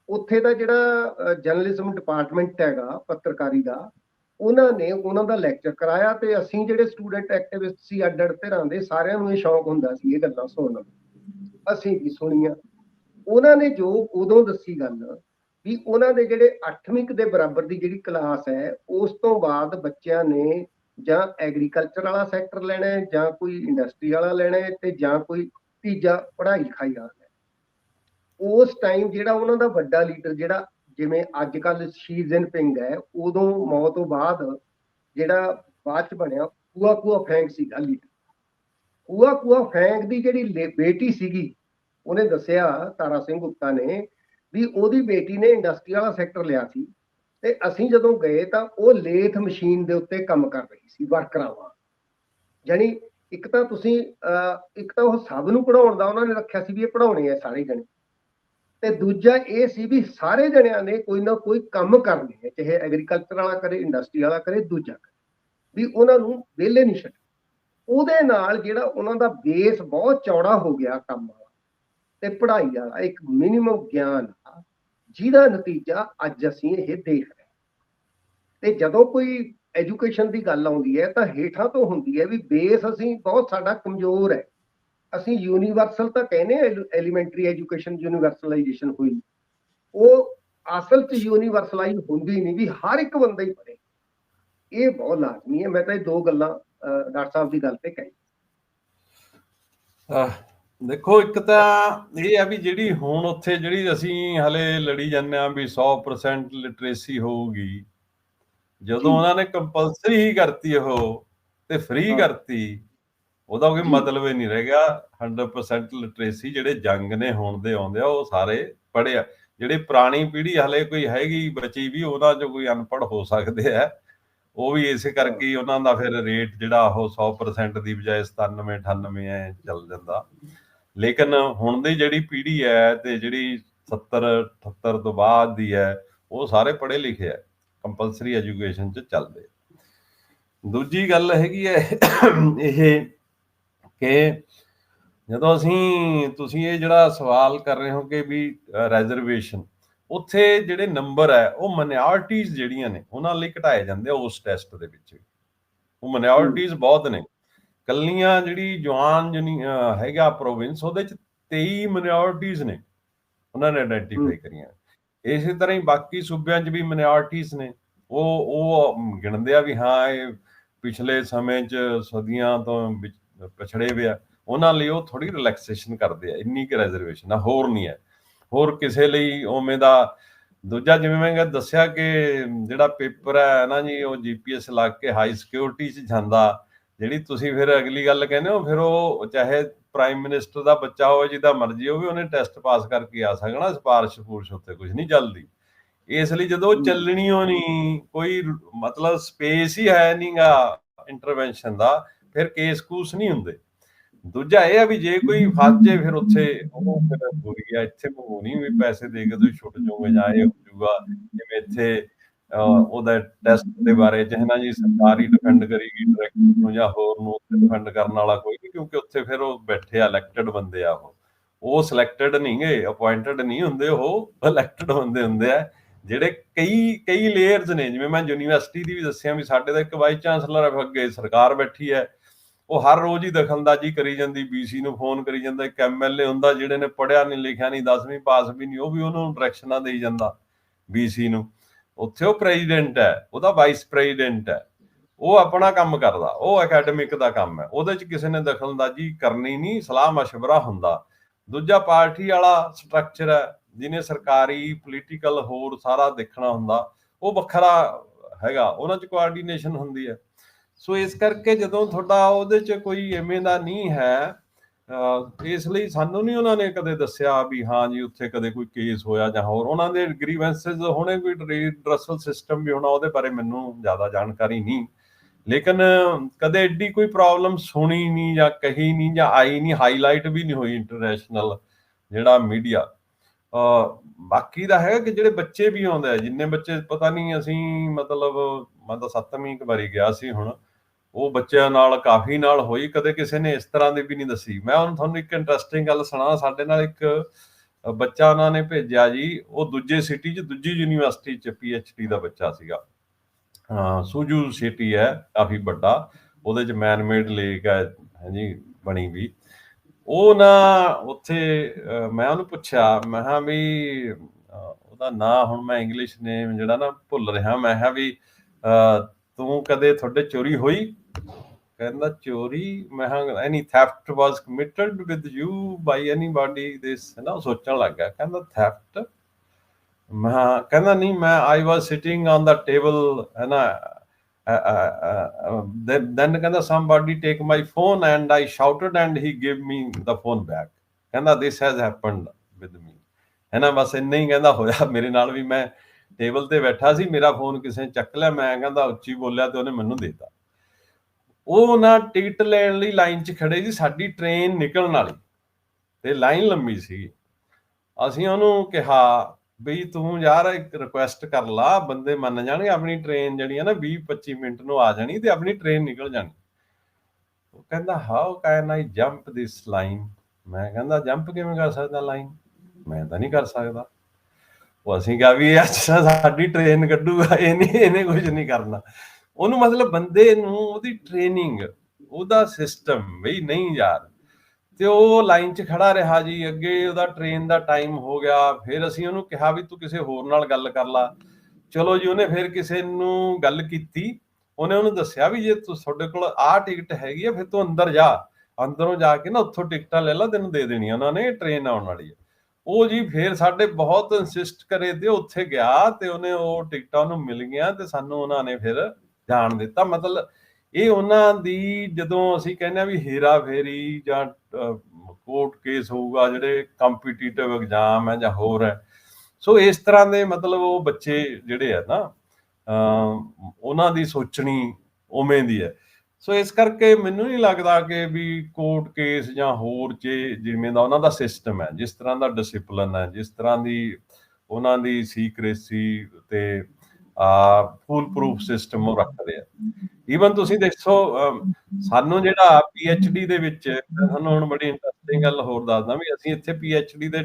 ਉੱਥੇ ਦਾ ਜਿਹੜਾ ਜਰਨਲਿਜ਼ਮ ਡਿਪਾਰਟਮੈਂਟ ਹੈਗਾ, ਪੱਤਰਕਾਰੀ ਦਾ, ਉਹਨਾਂ ਨੇ ਉਹਨਾਂ ਦਾ ਲੈਕਚਰ ਕਰਾਇਆ ਤੇ ਅਸੀਂ ਜਿਹੜੇ ਸਟੂਡੈਂਟ ਐਕਟਿਵਿਸਟ ਸੀ ਅੱਡ ਅੱਡ ਧਿਰਾਂ ਦੇ, ਸਾਰਿਆਂ ਨੂੰ ਇਹ ਸ਼ੌਂਕ ਹੁੰਦਾ ਸੀ ਇਹ ਗੱਲਾਂ ਸੁਣਨ ਅਸੀਂ ਵੀ ਸੁਣੀਆਂ। ਉਹਨਾਂ ਨੇ ਜੋ ਉਦੋਂ ਦੱਸੀ ਗੱਲ ਕਿ ਉਹਨਾਂ ਦੇ ਜਿਹੜੇ 8ਵੀਂ ਦੇ ਬਰਾਬਰ ਦੀ ਜਿਹੜੀ ਕਲਾਸ ਹੈ, ਉਸ ਤੋਂ ਬਾਅਦ ਬੱਚਿਆਂ ਨੇ ਜਾਂ ਐਗਰੀਕਲਚਰ ਵਾਲਾ ਸੈਕਟਰ ਲੈਣਾ ਹੈ, ਜਾਂ ਕੋਈ ਇੰਡਸਟਰੀ ਵਾਲਾ ਲੈਣਾ ਹੈ ਤੇ ਜਾਂ ਕੋਈ ਤੀਜਾ ਪੜ੍ਹਾਈ ਲਿਖਾਈ ਵਾਲਾ ਉਸ ਟਾਈਮ ਜਿਹੜਾ ਉਹਨਾਂ ਦਾ ਵੱਡਾ ਲੀਡਰ ਜਿਹੜਾ ਜਿਵੇਂ ਅੱਜ ਕੱਲ ਸ਼ੀ ਜਿਨਪਿੰਗ ਹੈ, ਉਦੋਂ ਮੌਤ ਤੋਂ ਬਾਅਦ ਜਿਹੜਾ ਬਾਅਦ ਚ ਬਣਿਆ ਕੂਆ ਕੂਆ ਫੈਂਗ ਸੀਗਾ ਲੀਡਰ ਕੂਆ ਕੂਆ ਫੈਂਗ ਦੀ ਜਿਹੜੀ ਲੇ- ਬੇਟੀ ਸੀਗੀ, ਉਹਨੇ ਦੱਸਿਆ ਤਾਰਾ ਸਿੰਘ ਗੁਪਤਾ ਨੇ ਵੀ ਉਹਦੀ ਬੇਟੀ ਨੇ ਇੰਡਸਟਰੀ ਵਾਲਾ ਸੈਕਟਰ ਲਿਆ ਸੀ ਤੇ ਅਸੀਂ ਜਦੋਂ ਗਏ ਤਾਂ ਉਹ ਲੇਥ ਮਸ਼ੀਨ ਦੇ ਉੱਤੇ ਕੰਮ ਕਰ ਰਹੀ ਸੀ ਵਰਕਰਾਂ ਵਾਂ ਜਾਣੀ ਇੱਕ ਤਾਂ ਤੁਸੀਂ ਇੱਕ ਤਾਂ ਉਹ ਸਭ ਨੂੰ ਪੜਾਉਣ ਦਾ ਉਹਨਾਂ ਨੇ ਰੱਖਿਆ ਸੀ ਵੀ ਇਹ ਪੜਾਉਣੇ ਆ ਸਾਰੇ ਜਣੇ। ਤੇ ਦੂਜਾ ਇਹ ਸੀ ਵੀ ਸਾਰੇ ਜਣਿਆਂ ਨੇ ਕੋਈ ਨਾ ਕੋਈ ਕੰਮ ਕਰਨੇ ਹੈ ਚਾਹੇ ਐਗਰੀਕਲਚਰ ਵਾਲਾ ਕਰੇ ਇੰਡਸਟਰੀ ਵਾਲਾ ਕਰੇ, ਦੂਜਾ ਕਰੇ। ਵੀ ਉਹਨਾਂ ਨੂੰ ਵਿਹਲੇ ਨਹੀਂ ਛੱਡ ਉਹਦੇ ਨਾਲ ਜਿਹੜਾ ਉਹਨਾਂ ਦਾ ਬੇਸ ਬਹੁਤ ਚੌੜਾ ਹੋ ਗਿਆ ਕੰਮ ਵਾਲਾ ਤੇ ਪੜ੍ਹਾਈ ਵਾਲਾ ਇੱਕ ਮਿਨੀਮਮ ਗਿਆਨ ਆ, ਜਿਹਦਾ ਨਤੀਜਾ ਅੱਜ ਅਸੀਂ ਇਹ ਦੇਖ ਰਹੇ ਹਾਂ। ਤੇ ਜਦੋਂ ਕੋਈ ਐਜੂਕੇਸ਼ਨ ਦੀ ਗੱਲ ਆਉਂਦੀ ਹੈ, ਤਾਂ ਹੇਠਾਂ ਤੋਂ ਹੁੰਦੀ ਹੈ ਵੀ ਬੇਸ ਅਸੀਂ ਬਹੁਤ ਸਾਡਾ ਕਮਜ਼ੋਰ ਹੈ। ਅਸੀਂ ਯੂਨੀਵਰਸਲ ਤਾਂ ਕਹਿੰਦੇ ਆ ਐਲੀਮੈਂਟਰੀ ਐਜੂਕੇਸ਼ਨ ਯੂਨੀਵਰਸਲਾਈਜੇਸ਼ਨ ਹੋਈ। ਉਹ ਅਸਲ ਚ ਯੂਨੀਵਰਸਲਾਈਜ਼ ਹੁੰਦੀ ਨਹੀਂ ਵੀ ਹਰ ਇੱਕ ਬੰਦਾ ਹੀ ਪੜ੍ਹੇ। ਇਹ ਬਹੁਤ ਲਾਜ਼ਮੀ ਹੈ। ਮੈਂ ਤਾਂ ਇਹ ਦੋ ਗੱਲਾਂ ਡਾਕਟਰ ਸਾਹਿਬ ਦੀ ਗੱਲ ਤੇ ਕਹੀ ਦੇਖੋ ਇੱਕ ਤਾਂ ਇਹ ਆ ਵੀ ਜਿਹੜੀ ਹੁਣ ਉੱਥੇ ਜਿਹੜੀ ਅਸੀਂ ਹਲੇ ਲੜੀ ਜਾਂਦੇ ਆ ਵੀ 100% ਲਿਟਰੇਸੀ ਹੋਊਗੀ ਜਦੋਂ। ਉਹਨਾਂ ਨੇ ਕੰਪਲਸਰੀ ਹੀ ਕਰਤੀ ਉਹ ਤੇ ਫ੍ਰੀ। ਕਰਤੀ ਉਹਦਾ ਕੋਈ। ਮਤਲਬ ਹੀ ਨਹੀਂ ਰਹਿ ਗਿਆ 100% ਲਿਟਰੇਸੀ ਜਿਹੜੇ ਜੰਗ ਨੇ ਹੁਣ ਦੇ ਆਉਂਦੇ ਆ ਉਹ ਸਾਰੇ ਪੜ੍ਹਿਆ ਜਿਹੜੀ ਪੁਰਾਣੀ ਪੀੜ੍ਹੀ ਹਲੇ ਕੋਈ ਹੈਗੀ ਬਚੀ ਵੀ ਉਹਨਾਂ ਚੋਂ ਕੋਈ ਅਨਪੜ੍ਹ ਹੋ ਸਕਦੇ ਆ ਉਹ ਵੀ ਇਸੇ ਕਰਕੇ ਉਹਨਾਂ ਦਾ ਫਿਰ ਰੇਟ ਜਿਹੜਾ ਉਹ 100% ਦੀ ਬਜਾਏ 97 98 ਐ ਚੱਲ ਜਾਂਦਾ ਲੇਕਿਨ ਹੁਣ ਦੀ ਜਿਹੜੀ ਪੀੜ੍ਹੀ ਹੈ ਤੇ ਜਿਹੜੀ 70 78 ਤੋਂ ਬਾਅਦ ਦੀ ਹੈ ਉਹ ਸਾਰੇ ਪੜ੍ਹੇ ਲਿਖੇ ਆ ਕੰਪਲਸਰੀ ਐਜੂਕੇਸ਼ਨ ਚ ਚੱਲਦੇ ਦੂਜੀ ਗੱਲ ਹੈਗੀ ਹੈ ਇਹ ਕਿ ਜਦੋਂ ਅਸੀਂ ਤੁਸੀਂ ਇਹ ਜਿਹੜਾ ਸਵਾਲ ਕਰ ਰਹੇ ਹੋ ਕਿ ਵੀ ਰਿਜ਼ਰਵੇਸ਼ਨ ਉੱਥੇ ਜਿਹੜੇ ਨੰਬਰ ਹੈ ਉਹ ਮਾਈਨੋਰਟੀਜ਼ ਜਿਹੜੀਆਂ ਨੇ ਉਹਨਾਂ ਲਈ ਘਟਾਏ ਜਾਂਦੇ ਆ ਉਸ ਟੈਸਟ ਦੇ ਵਿੱਚ। ਉਹ ਮਾਈਨੋਰਟੀਜ਼ ਬਹੁਤ ਨੇ। ਕੱਲੀਆਂ ਜਿਹੜੀ ਜਵਾਨ ਜਨੀ ਹੈਗਾ ਪ੍ਰੋਵਿੰਸ ਉਹਦੇ ਚ 23 ਮਾਈਨੋਰਟੀਜ਼ ਨੇ। ਉਹਨਾਂ ਨੇ ਆਇਡੈਂਟੀਫਾਈ ਕਰੀਆਂ। ਇਸੇ ਤਰ੍ਹਾਂ ਹੀ ਬਾਕੀ ਸੂਬਿਆਂ 'ਚ ਵੀ ਮਾਈਨੋਰਟੀਜ਼ ਨੇ। ਉਹ ਉਹ ਗਿਣਦੇ ਆ ਵੀ ਹਾਂ ਇਹ ਪਿਛਲੇ ਸਮੇਂ 'ਚ ਸਦੀਆਂ ਤੋਂ ਪਿਛੜੇ ਹੋਏ ਆ। ਉਹਨਾਂ ਲਈ ਉਹ ਥੋੜੀ ਰਿਲੈਕਸੇਸ਼ਨ ਕਰਦੇ ਆ। ਇੰਨੀ ਕਿ ਰਿਜ਼ਰਵੇਸ਼ਨ ਆ ਹੋਰ ਨਹੀਂ ਹੈ। ਹੋਰ ਕਿਸੇ ਲਈ ਉਵੇਂ ਦਾ ਦੂਜਾ ਜਿਵੇਂ ਮੈਂ ਦੱਸਿਆ ਕਿ ਜਿਹੜਾ ਪੇਪਰ ਹੈ ਨਾ ਜੀ ਉਹ ਜੀਪੀਐਸ ਲਾ ਕੇ ਹਾਈ ਸਿਕਿਉਰਿਟੀ 'ਚ ਜਾਂਦਾ। ਜਿਹੜੀ ਤੁਸੀਂ ਫਿਰ ਅਗਲੀ ਗੱਲ ਕਹਿੰਦੇ ਹੋ ਫਿਰ ਉਹ ਚਾਹੇ ਪ੍ਰਾਈਮ ਮਿਨਿਸਟਰ ਦਾ ਬੱਚਾ ਹੋਵੇ ਜਿਹਦਾ ਮਰਜ਼ੀ ਹੋਵੇ ਉਹਨੇ ਟੈਸਟ ਪਾਸ ਕਰਕੇ ਆ ਸਕਣਾ ਸਿਫਾਰਿਸ਼ ਫੂਰਸ਼ ਉੱਤੇ ਕੁਝ ਨਹੀਂ ਚੱਲਦੀ। ਇਸ ਲਈ ਜਦੋਂ ਉਹ ਚੱਲਣੀ ਹੋ ਨਹੀਂ ਕੋਈ ਮਤਲਬ ਸਪੇਸ ਹੀ ਹੈ ਨਹੀਂਗਾ ਇੰਟਰਵੈਂਸ਼ਨ ਦਾ ਫਿਰ ਕੇਸ ਕੂਸ ਨਹੀਂ ਹੁੰਦੇ। ਦੂਜਾ ਇਹ ਆ ਵੀ ਜੇ ਕੋਈ ਫਸ ਜੇ ਫਿਰ ਉੱਥੇ ਉਹ ਫਿਰ ਬੁਰੀ ਆ ਇੱਥੇ ਮਹੂਣੀ ਵੀ ਪੈਸੇ ਦੇ ਕੇ ਤੁਸੀਂ ਛੁੱਟ ਜਾਓਗੇ ਜਾਂ ਇਹ ਹੋ ਜਾਊਗਾ ਜਿਵੇਂ ਇੱਥੇ ਉਹਦਾ ਟੈਸਟ ਦੇ ਬਾਰੇ ਚ ਹੈ ਜੀ, ਸਰਕਾਰ ਹੀ ਡਿਫੈਂਡ ਕਰੇਗੀ ਡਾਇਰੈਕਟਰ ਨੂੰ ਜਾਂ ਹੋਰ ਨੂੰ ਡਿਫੈਂਡ ਕਰਨ ਵਾਲਾ ਕੋਈ ਨਹੀਂ, ਕਿਉਂਕਿ ਉੱਥੇ ਫਿਰ ਉਹ ਬੈਠੇ ਆ ਇਲੈਕਟਡ ਬੰਦੇ ਆ ਉਹ। ਉਹ ਸਿਲੈਕਟਡ ਨਹੀਂਗੇ ਅਪਾਇੰਟਡ ਨਹੀਂ ਹੁੰਦੇ ਉਹ ਇਲੈਕਟਡ ਬੰਦੇ ਹੁੰਦੇ ਆ, ਜਿਹੜੇ ਕਈ ਕਈ ਲੇਅਰਸ ਨੇ। ਜਿਵੇਂ ਮੈਂ ਯੂਨੀਵਰਸਿਟੀ ਦੀ ਵੀ ਦੱਸਿਆ ਵੀ ਸਾਡੇ ਦਾ ਇੱਕ ਵਾਈਸ ਚਾਂਸਲਰ ਹੈ ਅੱਗੇ ਸਰਕਾਰ ਬੈਠੀ ਹੈ। ਉਹ ਹਰ ਰੋਜ਼ ਹੀ ਦਖਲਅੰਦਾਜ਼ੀ ਕਰੀ ਜਾਂਦੀ ਬੀਸੀ ਨੂੰ ਫੋਨ ਕਰੀ ਜਾਂਦਾ, ਇੱਕ ਐਮਐਲਏ ਹੁੰਦਾ, ਜਿਹੜੇ ਨੇ ਪੜਿਆ ਨਹੀਂ ਲਿਖਿਆ ਨਹੀਂ 10ਵੀਂ ਪਾਸ ਵੀ ਨਹੀਂ ਉਹ ਵੀ ਉਹਨੂੰ ਡਾਇਰੈਕਸ਼ਨਾਂ ਦੇਈ ਜਾਂਦਾ ਬੀਸੀ ਨੂੰ। ਉੱਥੇ ਉਹ ਪ੍ਰੈਜ਼ੀਡੈਂਟ ਹੈ, ਉਹਦਾ ਵਾਈਸ ਪ੍ਰੈਜ਼ੀਡੈਂਟ ਹੈ। ਉਹ ਆਪਣਾ ਕੰਮ ਕਰਦਾ, ਉਹ ਅਕੈਡਮਿਕ ਦਾ ਕੰਮ ਹੈ। ਉਹਦੇ ਚ ਕਿਸੇ ਨੇ ਦਖਲ ਅੰਦਾਜ਼ੀ ਕਰਨੀ ਨਹੀਂ, ਸਲਾਹ مشਵਰਾ ਹੁੰਦਾ। ਦੂਜਾ ਪਾਰਟੀ ਵਾਲਾ ਸਟਰਕਚਰ ਹੈ, ਜਿਹਨੇ ਸਰਕਾਰੀ ਪੋਲੀਟੀਕਲ ਹੋਰ ਸਾਰਾ ਦੇਖਣਾ ਹੁੰਦਾ, ਉਹ ਵੱਖਰਾ ਹੈਗਾ, ਉਹਨਾਂ ਚ ਕੋਆਰਡੀਨੇਸ਼ਨ ਹੁੰਦੀ ਹੈ। ਸੋ ਇਸ ਕਰਕੇ ਜਦੋਂ ਤੁਹਾਡਾ ਉਹਦੇ ਚ ਕੋਈ ਐਵੇਂ ਦਾ ਨਹੀਂ ਹੈ ਇਸ ਲਈ ਸਾਨੂੰ ਨਹੀਂ ਉਹਨਾਂ ਨੇ ਕਦੇ ਦੱਸਿਆ ਵੀ ਹਾਂ ਜੀ, ਉੱਥੇ ਕਦੇ ਕੋਈ ਕੇਸ ਹੋਇਆ ਜਾਂ ਹੋਰ। ਉਹਨਾਂ ਦੇ ਗ੍ਰੀਵੈਂਸਸ ਹੋਣੇ ਕੋਈ ਰਿਡਰਸਲ ਸਿਸਟਮ ਵੀ ਹੋਣਾ, ਉਹਦੇ ਬਾਰੇ ਮੈਨੂੰ ਜ਼ਿਆਦਾ ਜਾਣਕਾਰੀ ਨਹੀਂ। ਲੇਕਿਨ ਕਦੇ ਐਡੀ ਕੋਈ ਪ੍ਰੋਬਲਮ ਸੁਣੀ ਨਹੀਂ ਜਾਂ ਕਹੀ ਨਹੀਂ ਜਾਂ ਆਈ ਨਹੀਂ ਹਾਈਲਾਈਟ ਵੀ ਨਹੀਂ ਹੋਈ ਇੰਟਰਨੈਸ਼ਨਲ ਜਿਹੜਾ ਮੀਡੀਆ ਬਾਕੀ ਦਾ ਹੈਗਾ ਕਿ ਜਿਹੜੇ ਬੱਚੇ ਵੀ ਆਉਂਦੇ ਆ, ਜਿੰਨੇ ਬੱਚੇ, ਪਤਾ ਨਹੀਂ ਅਸੀਂ ਮਤਲਬ, ਮੈਂ ਤਾਂ ਸੱਤਵੀਂ ਇੱਕ ਵਾਰੀ ਗਿਆ ਸੀ ਹੁਣ। ਉਹ ਬੱਚਿਆਂ ਨਾਲ ਕਾਫੀ ਨਾਲ ਹੋਈ ਕਦੇ ਕਿਸੇ ਨੇ ਇਸ ਤਰ੍ਹਾਂ ਦੀ ਵੀ ਨਹੀਂ ਦੱਸੀ। ਮੈਂ ਹੁਣ ਤੁਹਾਨੂੰ ਇੱਕ ਇੰਟਰਸਟਿੰਗ ਗੱਲ ਸੁਣਾ ਸਾਡੇ ਨਾਲ ਇੱਕ ਬੱਚਾ ਉਹਨਾਂ ਨੇ ਭੇਜਿਆ ਜੀ ਉਹ ਦੂਜੇ ਸਿਟੀ 'ਚ ਦੂਜੀ ਯੂਨੀਵਰਸਿਟੀ 'ਚ ਡੀ ਦਾ ਬੱਚਾ ਸੀਗਾ। ਹਾਂ ਸੂਜੂ ਸਿਟੀ ਹੈ ਕਾਫੀ ਵੱਡਾ ਉਹਦੇ 'ਚ ਮੈਨ ਮੇਡ ਲੇਕ ਹੈ ਹਾਂਜੀ ਬਣੀ ਵੀ। ਉਹ ਨਾ ਉੱਥੇ ਮੈਂ ਉਹਨੂੰ ਪੁੱਛਿਆ ਮੈਂ ਕਿਹਾ ਵੀ ਉਹਦਾ ਨਾਂ ਹੁਣ ਮੈਂ ਇੰਗਲਿਸ਼ ਨੇਮ ਜਿਹੜਾ ਨਾ ਭੁੱਲ ਰਿਹਾ ਮੈਂ ਕਿਹਾ ਵੀ ਅ, ਤੂੰ ਕਦੇ ਤੁਹਾਡੇ ਚੋਰੀ ਹੋਈ? ਕਹਿੰਦਾ, ਚੋਰੀ? ਮੈਂ ਹਾਂ any theft was committed with you by anybody this ਨਾ ਸੋਚਣ ਲੱਗ ਕਹਿੰਦਾ ਥੈਫਟ ਮੈਂ ਕਹਿੰਦਾ, ਨਹੀਂ, ਮੈਂ I was sitting on the table ਹੈ ਦੈਨ ਕਹਿੰਦਾ, somebody take my phone and I shouted and he gave me the phone back ਕਹਿੰਦਾ, this has happened with me ਹੈ ਬਸ ਇੰਨਾ ਹੀ ਕਹਿੰਦਾ ਹੋਇਆ। ਮੇਰੇ ਨਾਲ ਵੀ ਮੈਂ ਟੇਬਲ ਤੇ ਬੈਠਾ ਸੀ, ਮੇਰਾ ਫੋਨ ਕਿਸੇ ਨੇ ਚੱਕ ਲਿਆ, ਮੈਂ ਕਹਿੰਦਾ ਉੱਚੀ ਬੋਲਿਆ ਤੇ ਉਹਨੇ ਮੈਨੂੰ ਦੇਤਾ। ਉਹ ਨਾ ਟਿਕਟ ਲੈਣ ਲਈ ਲਾਈਨ 'ਚ ਖੜੇ ਸੀ, ਸਾਡੀ ਟ੍ਰੇਨ ਨਿਕਲਣ ਵਾਲੀ ਤੇ ਲਾਈਨ ਲੰਮੀ ਸੀ ਅਸੀਂ ਉਹਨੂੰ ਕਿਹਾ ਬਈ ਤੂੰ ਯਾਰ ਇੱਕ ਰਿਕੁਐਸਟ ਕਰ ਲਾ, ਬੰਦੇ ਮੰਨ ਜਾਣਗੇ, ਆਪਣੀ ਟ੍ਰੇਨ ਜਿਹੜੀ ਹੈ ਨਾ 20 25 ਮਿੰਟ ਨੂੰ ਆ ਜਾਣੀ ਤੇ ਆਪਣੀ ਟ੍ਰੇਨ ਨਿਕਲ ਜਾਣੀ। ਉਹ ਕਹਿੰਦਾ how can I jump this line ਮੈਂ ਕਹਿੰਦਾ ਜੰਪ ਕਿਵੇਂ ਕਰ ਸਕਦਾ ਲਾਈਨ ਮੈਂ ਤਾਂ ਨਹੀਂ ਕਰ ਸਕਦਾ। ਉਹ ਅਸੀਂ ਕਿਹਾ ਵੀ ਇਹ ਅੱਛਾ ਸਾਡੀ ਟ੍ਰੇਨ ਕੱਢੂਗਾ, ਇਹ ਨਹੀਂ, ਇਹਨੇ ਕੁਝ ਨਹੀਂ ਕਰਨਾ। ਉਹਨੂੰ ਮਤਲਬ ਬੰਦੇ ਨੂੰ ਉਹਦੀ ਟ੍ਰੇਨਿੰਗ ਉਹਦਾ ਸਿਸਟਮ ਬਈ ਨਹੀਂ ਯਾਰ ਤੇ ਉਹ ਲਾਈਨ 'ਚ ਖੜਾ ਰਿਹਾ ਜੀ, ਅੱਗੇ ਉਹਦਾ ਟ੍ਰੇਨ ਦਾ ਟਾਈਮ ਹੋ ਗਿਆ, ਫਿਰ ਅਸੀਂ ਉਹਨੂੰ ਕਿਹਾ ਵੀ ਤੂੰ ਕਿਸੇ ਹੋਰ ਨਾਲ ਗੱਲ ਕਰ ਲਾ। ਚਲੋ ਜੀ, ਉਹਨੇ ਫਿਰ ਕਿਸੇ ਨੂੰ ਗੱਲ ਕੀਤੀ। ਉਹਨੇ ਉਹਨੂੰ ਦੱਸਿਆ ਵੀ ਜੇ ਤੂੰ ਤੁਹਾਡੇ ਕੋਲ ਆਹ ਟਿਕਟ ਹੈਗੀ ਆ, ਫਿਰ ਤੂੰ ਅੰਦਰ ਜਾ। ਅੰਦਰੋਂ ਜਾ ਕੇ ਨਾ ਉੱਥੋਂ ਟਿਕਟਾਂ ਲੈ ਲਾ, ਤੈਨੂੰ ਦੇ ਦੇਣੀਆਂ ਉਹਨਾਂ ਨੇ ਟ੍ਰੇਨ ਆਉਣ ਵਾਲੀ ਹੈ ਉਹ ਜੀ ਫਿਰ ਸਾਡੇ ਬਹੁਤ ਇਨਸਿਸਟ ਕਰੇ ਤੇ ਉੱਥੇ ਗਿਆ ਤੇ ਉਹਨੇ ਉਹ ਟਿਕਟਾਂ ਉਹਨੂੰ ਮਿਲ ਗਈਆਂ ਤੇ ਸਾਨੂੰ ਉਹਨਾਂ ਨੇ ਫਿਰ ਜਾਣ ਦਿੱਤਾ। ਮਤਲਬ ਇਹ ਉਹਨਾਂ ਦੀ ਜਦੋਂ ਅਸੀਂ ਕਹਿੰਦੇ ਆ ਵੀ ਹੇਰਾ ਫੇਰੀ ਜਾਂ ਕੋਰਟ ਕੇਸ ਹੋਊਗਾ, ਜਿਹੜੇ ਕੰਪੀਟੀਟਿਵ ਐਗਜ਼ਾਮ ਹੈ ਜਾਂ ਹੋਰ ਹੈ, ਸੋ ਇਸ ਤਰ੍ਹਾਂ ਦੇ ਮਤਲਬ ਉਹ ਬੱਚੇ ਜਿਹੜੇ ਆ ਨਾ, ਅਹ, ਉਹਨਾਂ ਦੀ ਸੋਚਣੀ ਉਵੇਂ ਦੀ ਹੈ। ਸੋ ਇਸ ਕਰਕੇ ਮੈਨੂੰ ਨਹੀਂ ਲੱਗਦਾ ਕਿ ਵੀ ਕੋਰਟ ਕੇਸ ਜਾਂ ਹੋਰ ਜੇ ਜਿਵੇਂ ਦਾ ਉਹਨਾਂ ਦਾ ਸਿਸਟਮ ਹੈ ਜਿਸ ਤਰ੍ਹਾਂ ਦਾ ਡਿਸਪਲਿਨ ਹੈ ਜਿਸ ਤਰ੍ਹਾਂ ਦੀ ਉਹਨਾਂ ਦੀ ਸੀਕ੍ਰੇਸੀ ਤੇ ਆ ਫੁੱਲ ਪ੍ਰੂਫ ਸਿਸਟਮ ਉਹ ਰੱਖਦੇ ਆ। ਈਵਨ ਤੁਸੀਂ ਦੇਖੋ ਅਮ, ਸਾਨੂੰ ਜਿਹੜਾ ਡੀ ਦੇ ਵਿੱਚ ਮੈਂ ਤੁਹਾਨੂੰ ਹੁਣ ਬੜੀ ਇੰਟਰਸਟਿੰਗ ਗੱਲ ਹੋਰ ਦੱਸਦਾ ਵੀ ਅਸੀਂ ਇੱਥੇ ਡੀ ਦੇ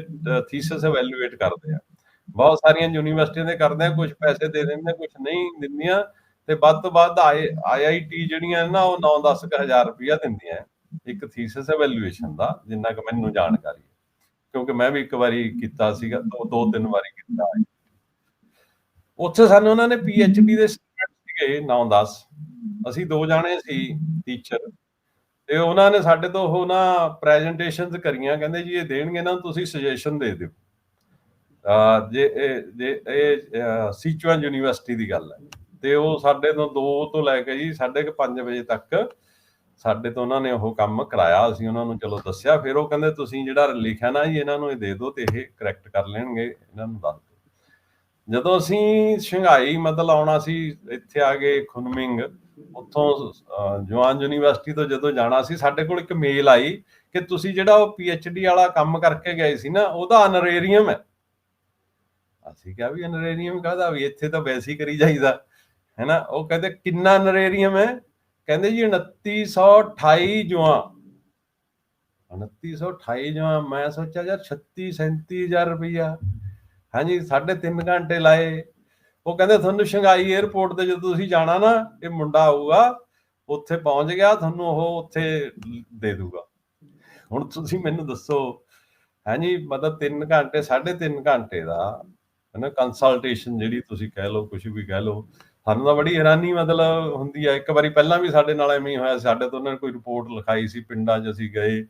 ਥੀਸਿਸ ਇਵੈਲੂਏਟ ਕਰਦੇ ਆ। ਬਹੁਤ ਸਾਰੀਆਂ ਯੂਨੀਵਰਸਿਟੀਆਂ ਦੇ ਕਰਦੇ ਆ ਕੁਝ ਪੈਸੇ ਦੇ ਦਿੰਦੇ ਕੁਝ ਨਹੀਂ ਦਿੰਦੀਆਂ। ਤੇ ਵੱਧ ਤੋਂ ਵੱਧ ਆਈਆਈਟੀ ਜਿਹੜੀਆਂ ਨੇ ਨਾ, ਉਹ 9-10 ਰੁਪਇਆ ਦਿੰਦੀਆਂ ਇੱਕ ਥੀਸਿਸ ਇਵੈਲੂਏਸ਼ਨ ਦਾ, ਜਿੰਨਾ ਕਿ ਮੈਨੂੰ ਜਾਣਕਾਰੀ ਹੈ। ਕਿਉਂਕਿ ਮੈਂ ਵੀ ਇੱਕ ਵਾਰੀ ਕੀਤਾ ਸੀਗਾ, ਦੋ ਦੋ ਤਿੰਨ ਵਾਰੀ ਕੀਤਾ ਉੱਥੇ ਸਾਨੂੰ ਉਹਨਾਂ ਨੇ ਡੀ ਦੇ ਸਟੂਡੈਂਟ ਸੀਗੇ 9-10 ਅਸੀਂ ਦੋ ਜਾਣੇ ਸੀ ਟੀਚਰ ਤੇ ਉਹਨਾਂ ਨੇ ਸਾਡੇ ਤੋਂ ਉਹ ਨਾ ਪ੍ਰੈਜੈਂਟੇਸ਼ਨਸ ਕਰੀਆਂ, ਕਹਿੰਦੇ ਜੀ, ਇਹ ਦੇਣਗੇ ਨਾ, ਤੁਸੀਂ ਸੁਜੈਸ਼ਨ ਦੇ ਦਿਓ। ਜੇ, ਇਹ ਜੇ, ਇਹ ਸੀਚੁਆਨ ਯੂਨੀਵਰਸਿਟੀ ਦੀ ਗੱਲ ਹੈ। ਤੇ ਉਹ ਸਾਡੇ ਤੋਂ 2 ਤੋਂ ਲੈ ਕੇ ਜੀ 5:30 ਵਜੇ ਤੱਕ ਸਾਡੇ ਤੋਂ ਉਹਨਾਂ ਨੇ ਉਹ ਕੰਮ ਕਰਾਇਆ। ਅਸੀਂ ਉਹਨਾਂ ਨੂੰ ਚਲੋ ਦੱਸਿਆ, ਫਿਰ ਉਹ ਕਹਿੰਦੇ, ਤੁਸੀਂ ਜਿਹੜਾ ਲਿਖਿਆ ਨਾ ਜੀ, ਇਹਨਾਂ ਨੂੰ ਇਹ ਦੇ ਦਿਓ ਤੇ ਇਹ ਕਰੈਕਟ ਕਰ ਲੈਣਗੇ, ਇਹਨਾਂ ਨੂੰ ਦੱਸ ਦਿਓ। ਜਦੋਂ ਅਸੀਂ ਸ਼ੰਘਾਈ, ਮਤਲਬ ਆਉਣਾ ਸੀ ਇੱਥੇ ਆ ਗਏ ਖੁਨਮਿੰਗ, ਉੱਥੋਂ ਜਵਾਨ ਯੂਨੀਵਰਸਿਟੀ ਤੋਂ ਜਦੋਂ ਜਾਣਾ ਸੀ, ਸਾਡੇ ਕੋਲ ਇੱਕ ਮੇਲ ਆਈ ਕਿ ਤੁਸੀਂ ਜਿਹੜਾ ਉਹ ਡੀ ਵਾਲਾ ਕੰਮ ਕਰਕੇ ਗਏ ਸੀ ਨਾ, ਉਹਦਾ ਅਨਰੇਰੀਅਮ ਹੈ। ਅਸੀਂ ਕਿਹਾ ਵੀ ਅਨਰੇਰੀਅਮ ਕਾਹਦਾ? ਵੀ ਇੱਥੇ ਤਾਂ ਵੈਸੇ ਕਰੀ ਜਾਈਦਾ। ਹੈਨਾ ਉਹ ਕਹਿੰਦੇ, ਕਿੰਨਾ ਅਨਰੇਰੀਅਮ ਹੈ? ਕਹਿੰਦੇ ਜੀ 2928 ਜੁਆਂ। 2928 ਜੁਆਂ, ਮੈਂ ਸੋਚਿਆ, ਯਾਰ 36 37000 ਰੁਪਈਆ। ਹਾਂਜੀ, ਸਾਢੇ 3 ਘੰਟੇ ਲਾਏ। ਉਹ ਕਹਿੰਦੇ, ਤੁਹਾਨੂੰ ਸ਼ੰਘਾਈ 에ਅਰਪੋਰਟ ਤੇ ਜਦੋਂ ਤੁਸੀਂ ਜਾਣਾ ਨਾ, ਇਹ ਮੁੰਡਾ ਆਊਗਾ, ਉੱਥੇ ਪਹੁੰਚ ਗਿਆ, ਤੁਹਾਨੂੰ ਉਹ ਉੱਥੇ ਦੇ ਦੂਗਾ। ਹੁਣ ਤੁਸੀਂ ਮੈਨੂੰ ਦੱਸੋ, ਹਾਂਜੀ, ਮਤਲਬ 3 ਘੰਟੇ 3.5 ਘੰਟੇ ਦਾ, ਹੈ ਨਾ ਕੰਸਲਟੇਸ਼ਨ ਜਿਹੜੀ ਤੁਸੀਂ ਕਹਿ ਲਓ ਕੁਝ ਵੀ ਕਹਿ ਲਓ ਸਾਨੂੰ ਤਾਂ ਬੜੀ ਹੈਰਾਨੀ ਮਤਲਬ ਹੁੰਦੀ ਹੈ ਇੱਕ ਵਾਰੀ ਪਹਿਲਾਂ ਵੀ ਸਾਡੇ ਨਾਲ ਐਵੇਂ ਹੀ ਹੋਇਆ ਸਾਡੇ ਤੋਂ ਉਹਨਾਂ ਨੇ ਕੋਈ ਰਿਪੋਰਟ ਲਿਖਾਈ ਸੀ ਪਿੰਡਾਂ 'ਚ ਅਸੀਂ ਗਏ।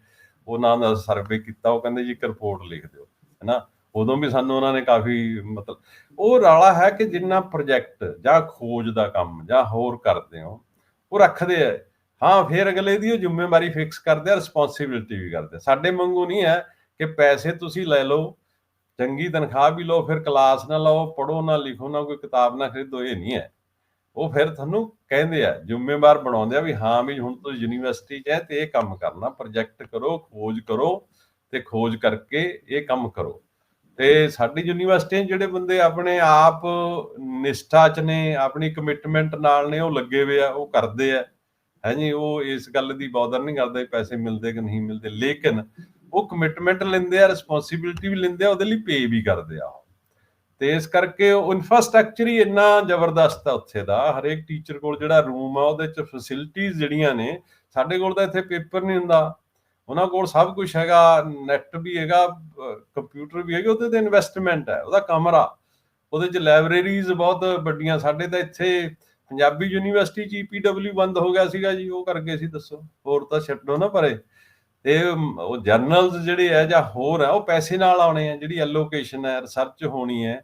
ਉਹਨਾਂ ਦਾ ਸਰਵੇ ਕੀਤਾ। ਉਹ ਕਹਿੰਦੇ ਜੀ ਇੱਕ ਰਿਪੋਰਟ ਲਿਖ ਦਿਓ, ਹੈਨਾ? ਉਦੋਂ ਵੀ ਸਾਨੂੰ ਉਹਨਾਂ ਨੇ ਕਾਫੀ ਮਤਲਬ ਉਹ ਰਾਲਾ ਹੈ ਕਿ ਜਿੰਨਾ ਪ੍ਰੋਜੈਕਟ ਜਾਂ ਖੋਜ ਦਾ ਕੰਮ ਜਾਂ ਹੋਰ ਕਰਦੇ ਹੋ, ਉਹ ਰੱਖਦੇ ਆ। ਹਾਂ, ਫਿਰ ਅਗਲੇ ਦੀ ਉਹ ਜ਼ਿੰਮੇਵਾਰੀ ਫਿਕਸ ਕਰਦੇ ਆ ਰਿਸਪੌਂਸਿਬਿਲਟੀ ਵੀ ਕਰਦੇ ਸਾਡੇ ਵਾਂਗੂ ਨਹੀਂ ਹੈ ਕਿ ਪੈਸੇ ਤੁਸੀਂ ਲੈ ਲਓ, ਚੰਗੀ ਤਨਖਾਹ ਵੀ ਲਓ, ਫਿਰ ਕਲਾਸ ਨਾ ਲਓ ਪੜੋ ਨਾ ਲਿਖੋ, ਨਾ ਕੋਈ ਕਿਤਾਬ ਨਾ ਖਰੀਦੋ, ਇਹ ਨਹੀਂ ਹੈ। ਉਹ ਫਿਰ ਤੁਹਾਨੂੰ ਕਹਿੰਦੇ ਆ, ਜ਼ਿੰਮੇਵਾਰ ਬਣਾਉਂਦੇ ਆ ਵੀ ਹਾਂ ਵੀ ਹੁਣ ਤੁਸੀਂ ਯੂਨੀਵਰਸਿਟੀ 'ਚ ਹੈ ਤੇ ਇਹ ਕੰਮ ਕਰਨਾ ਪ੍ਰੋਜੈਕਟ ਕਰੋ, ਖੋਜ ਕਰੋ ਤੇ ਖੋਜ ਕਰਕੇ ਇਹ ਕੰਮ ਕਰੋ ਤੇ ਸਾਡੀ ਯੂਨੀਵਰਸਿਟੀ ਜਿਹੜੇ ਬੰਦੇ ਆਪਣੇ ਆਪ ਨਿਸ਼ਠਾ 'ਚ ਨੇ, ਆਪਣੀ ਕਮਿਟਮੈਂਟ ਨਾਲ ਨੇ, ਉਹ ਲੱਗੇ ਹੋਏ ਆ, ਉਹ ਕਰਦੇ ਆ ਹਾਂਜੀ ਉਹ ਇਸ ਗੱਲ ਦੀ ਬੌਦਰ ਨਹੀਂ ਕਰਦੇ ਪੈਸੇ ਮਿਲਦੇ ਕਿ ਨਹੀਂ ਮਿਲਦੇ, ਲੇਕਿਨ ਉਹ ਕਮਿਟਮੈਂਟ ਲੈਂਦੇ ਆ ਰਿਸਪੌਂਸਿਬਿਲਟੀ ਵੀ ਲੈਂਦੇ ਆ, ਉਹਦੇ ਲਈ ਪੇ ਵੀ ਕਰਦੇ ਆ ਉਹ। ਤੇ ਇਸ ਕਰਕੇ ਉਹ ਇਨਫਰਾਸਟ੍ਰਕਚਰ ਹੀ ਇੰਨਾ ਜ਼ਬਰਦਸਤ ਆ ਉੱਥੇ ਦਾ। ਹਰੇਕ ਟੀਚਰ ਕੋਲ ਜਿਹੜਾ ਰੂਮ ਆ, ਉਹਦੇ ਚ ਫੈਸਿਲਿਟੀਆਂ ਜਿਹੜੀਆਂ ਨੇ, ਸਾਡੇ ਕੋਲ ਤਾਂ ਇੱਥੇ ਪੇਪਰ ਨਹੀਂ ਹੁੰਦਾ। ਉਹਨਾਂ ਕੋਲ ਸਭ ਕੁਝ ਹੈਗਾ ਨੈਟ ਵੀ ਹੈਗਾ ਕੰਪਿਊਟਰ ਵੀ ਹੈਗੇ, ਉਹਦੇ ਤੇ ਇਨਵੈਸਟਮੈਂਟ ਹੈ ਉਹਦਾ ਕਮਰਾ। ਉਹਦੇ ਚ ਲਾਇਬ੍ਰੇਰੀਜ਼ ਬਹੁਤ ਵੱਡੀਆਂ, ਸਾਡੇ ਤਾਂ ਇੱਥੇ ਪੰਜਾਬੀ ਯੂਨੀਵਰਸਿਟੀ ਚ ਈਪੀਡਬਲਿਊ ਬੰਦ ਹੋ ਗਿਆ ਸੀਗਾ ਜੀ, ਉਹ ਕਰਕੇ ਗਏ ਸੀ ਦੱਸੋ। ਹੋਰ ਤਾਂ ਛੱਡੋ ਨਾ ਪਰੇ। ਤੇ ਉਹ ਜਰਨਲਸ ਜਿਹੜੇ ਹੈ ਜਾਂ ਹੋਰ ਹੈ ਉਹ ਪੈਸੇ ਨਾਲ ਆਉਣੇ ਆ, ਜਿਹੜੀ ਐਲੋਕੇਸ਼ਨ ਹੈ ਰਿਸਰਚ ਹੋਣੀ ਹੈ।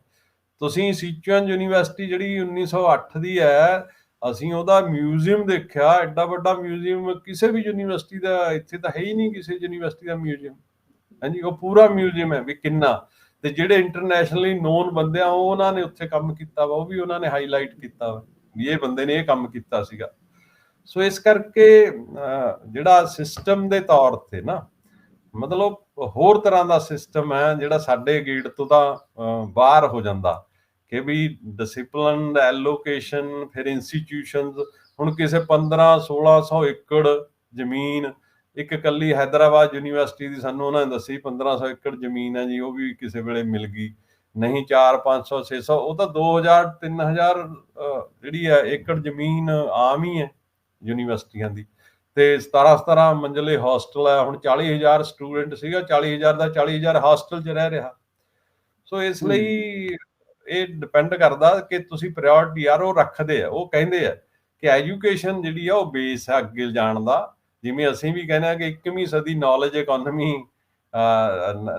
ਤੁਸੀਂ ਸੀਚੁਅਨ ਯੂਨੀਵਰਸਿਟੀ ਜਿਹੜੀ 1908 ਦੀ ਹੈ, ਅਸੀਂ ਉਹਦਾ ਮਿਊਜ਼ੀਅਮ ਦੇਖਿਆ, ਐਡਾ ਵੱਡਾ ਮਿਊਜ਼ੀਅਮ ਕਿਸੇ ਵੀ ਯੂਨੀਵਰਸਿਟੀ ਦਾ, ਇੱਥੇ ਤਾਂ ਹੈ ਹੀ ਨਹੀਂ ਕਿਸੇ ਯੂਨੀਵਰਸਿਟੀ ਦਾ ਮਿਊਜ਼ੀਅਮ ਹਾਂਜੀ, ਉਹ ਪੂਰਾ ਮਿਊਜ਼ੀਅਮ ਹੈ ਵੀ ਕਿੰਨਾ। ਤੇ ਜਿਹੜੇ ਇੰਟਰਨੈਸ਼ਨਲੀ ਨੋਨ ਬੰਦੇ ਆ, ਉਹ ਉਹਨਾਂ ਨੇ ਉੱਥੇ ਕੰਮ ਕੀਤਾ ਵਾ, ਉਹ ਵੀ ਉਹਨਾਂ ਨੇ ਹਾਈਲਾਈਟ ਕੀਤਾ ਵਾ, ਵੀ ਇਹ ਬੰਦੇ ਨੇ ਇਹ ਕੰਮ ਕੀਤਾ ਸੀਗਾ। ਸੋ ਇਸ ਕਰਕੇ ਜਿਹੜਾ ਸਿਸਟਮ ਦੇ ਤੌਰ ਤੇ ਨਾ ਮਤਲਬ ਹੋਰ ਤਰ੍ਹਾਂ ਦਾ ਸਿਸਟਮ ਹੈ ਜਿਹੜਾ ਸਾਡੇ ਗੇਟ ਤੋਂ ਤਾਂ ਬਾਹਰ ਹੋ ਜਾਂਦਾ ਕਿ ਵੀ ਡਿਸਪਲਿਨ ਐਲੋਕੇਸ਼ਨ ਫਿਰ ਇੰਸਟੀਟਿਊਸ਼ਨਸ ਹੁਣ ਕਿਸੇ 15 1600 ਏਕੜ ਜ਼ਮੀਨ ਇੱਕ ਕੱਲੀ ਹੈਦਰਾਬਾਦ ਯੂਨੀਵਰਸਿਟੀ ਦੀ ਸਾਨੂੰ ਉਹਨਾਂ ਨੇ ਦੱਸੀ 1500 ਏਕੜ ਜ਼ਮੀਨ ਹੈ ਜੀ ਉਹ ਵੀ ਕਿਸੇ ਵੇਲੇ ਮਿਲ ਗਈ। ਨਹੀਂ 4 500 600 ਉਹ ਤਾਂ 2000 3000 ਅਹ, ਜਿਹੜੀ ਹੈ ਏਕੜ ਜ਼ਮੀਨ ਆਮ ਹੀ ਹੈ। ਯੂਨੀਵਰਸਿਟੀਆਂ ਦੀ। ਤੇ 17 17 ਮੰਜ਼ਲੇ ਹਾਸਟਲ ਹੈ ਹੁਣ 40000 ਸਟੂਡੈਂਟ ਸੀਗਾ 40000 ਦਾ 40000 ਹਾਸਟਲ 'ਚ ਰਹਿ ਰਿਹਾ। ਸੋ ਇਸ। ਲਈ ਇਹ ਡਿਪੈਂਡ ਕਰਦਾ ਕਿ ਤੁਸੀਂ ਪ੍ਰਾਇੋਰਟੀ ਯਾਰ ਉਹ ਰੱਖਦੇ ਆ ਉਹ ਕਹਿੰਦੇ ਆ ਕਿ ਐਜੂਕੇਸ਼ਨ ਜਿਹੜੀ ਆ ਉਹ ਬੇਸ ਹੈ ਅੱਗੇ ਜਾਣ ਦਾ। ਜਿਵੇਂ ਅਸੀਂ ਵੀ ਕਹਿੰਦੇ ਆ ਕਿ 21ਵੀਂ ਸਦੀ ਨੌਲੇਜ ਇਕਨੋਮੀ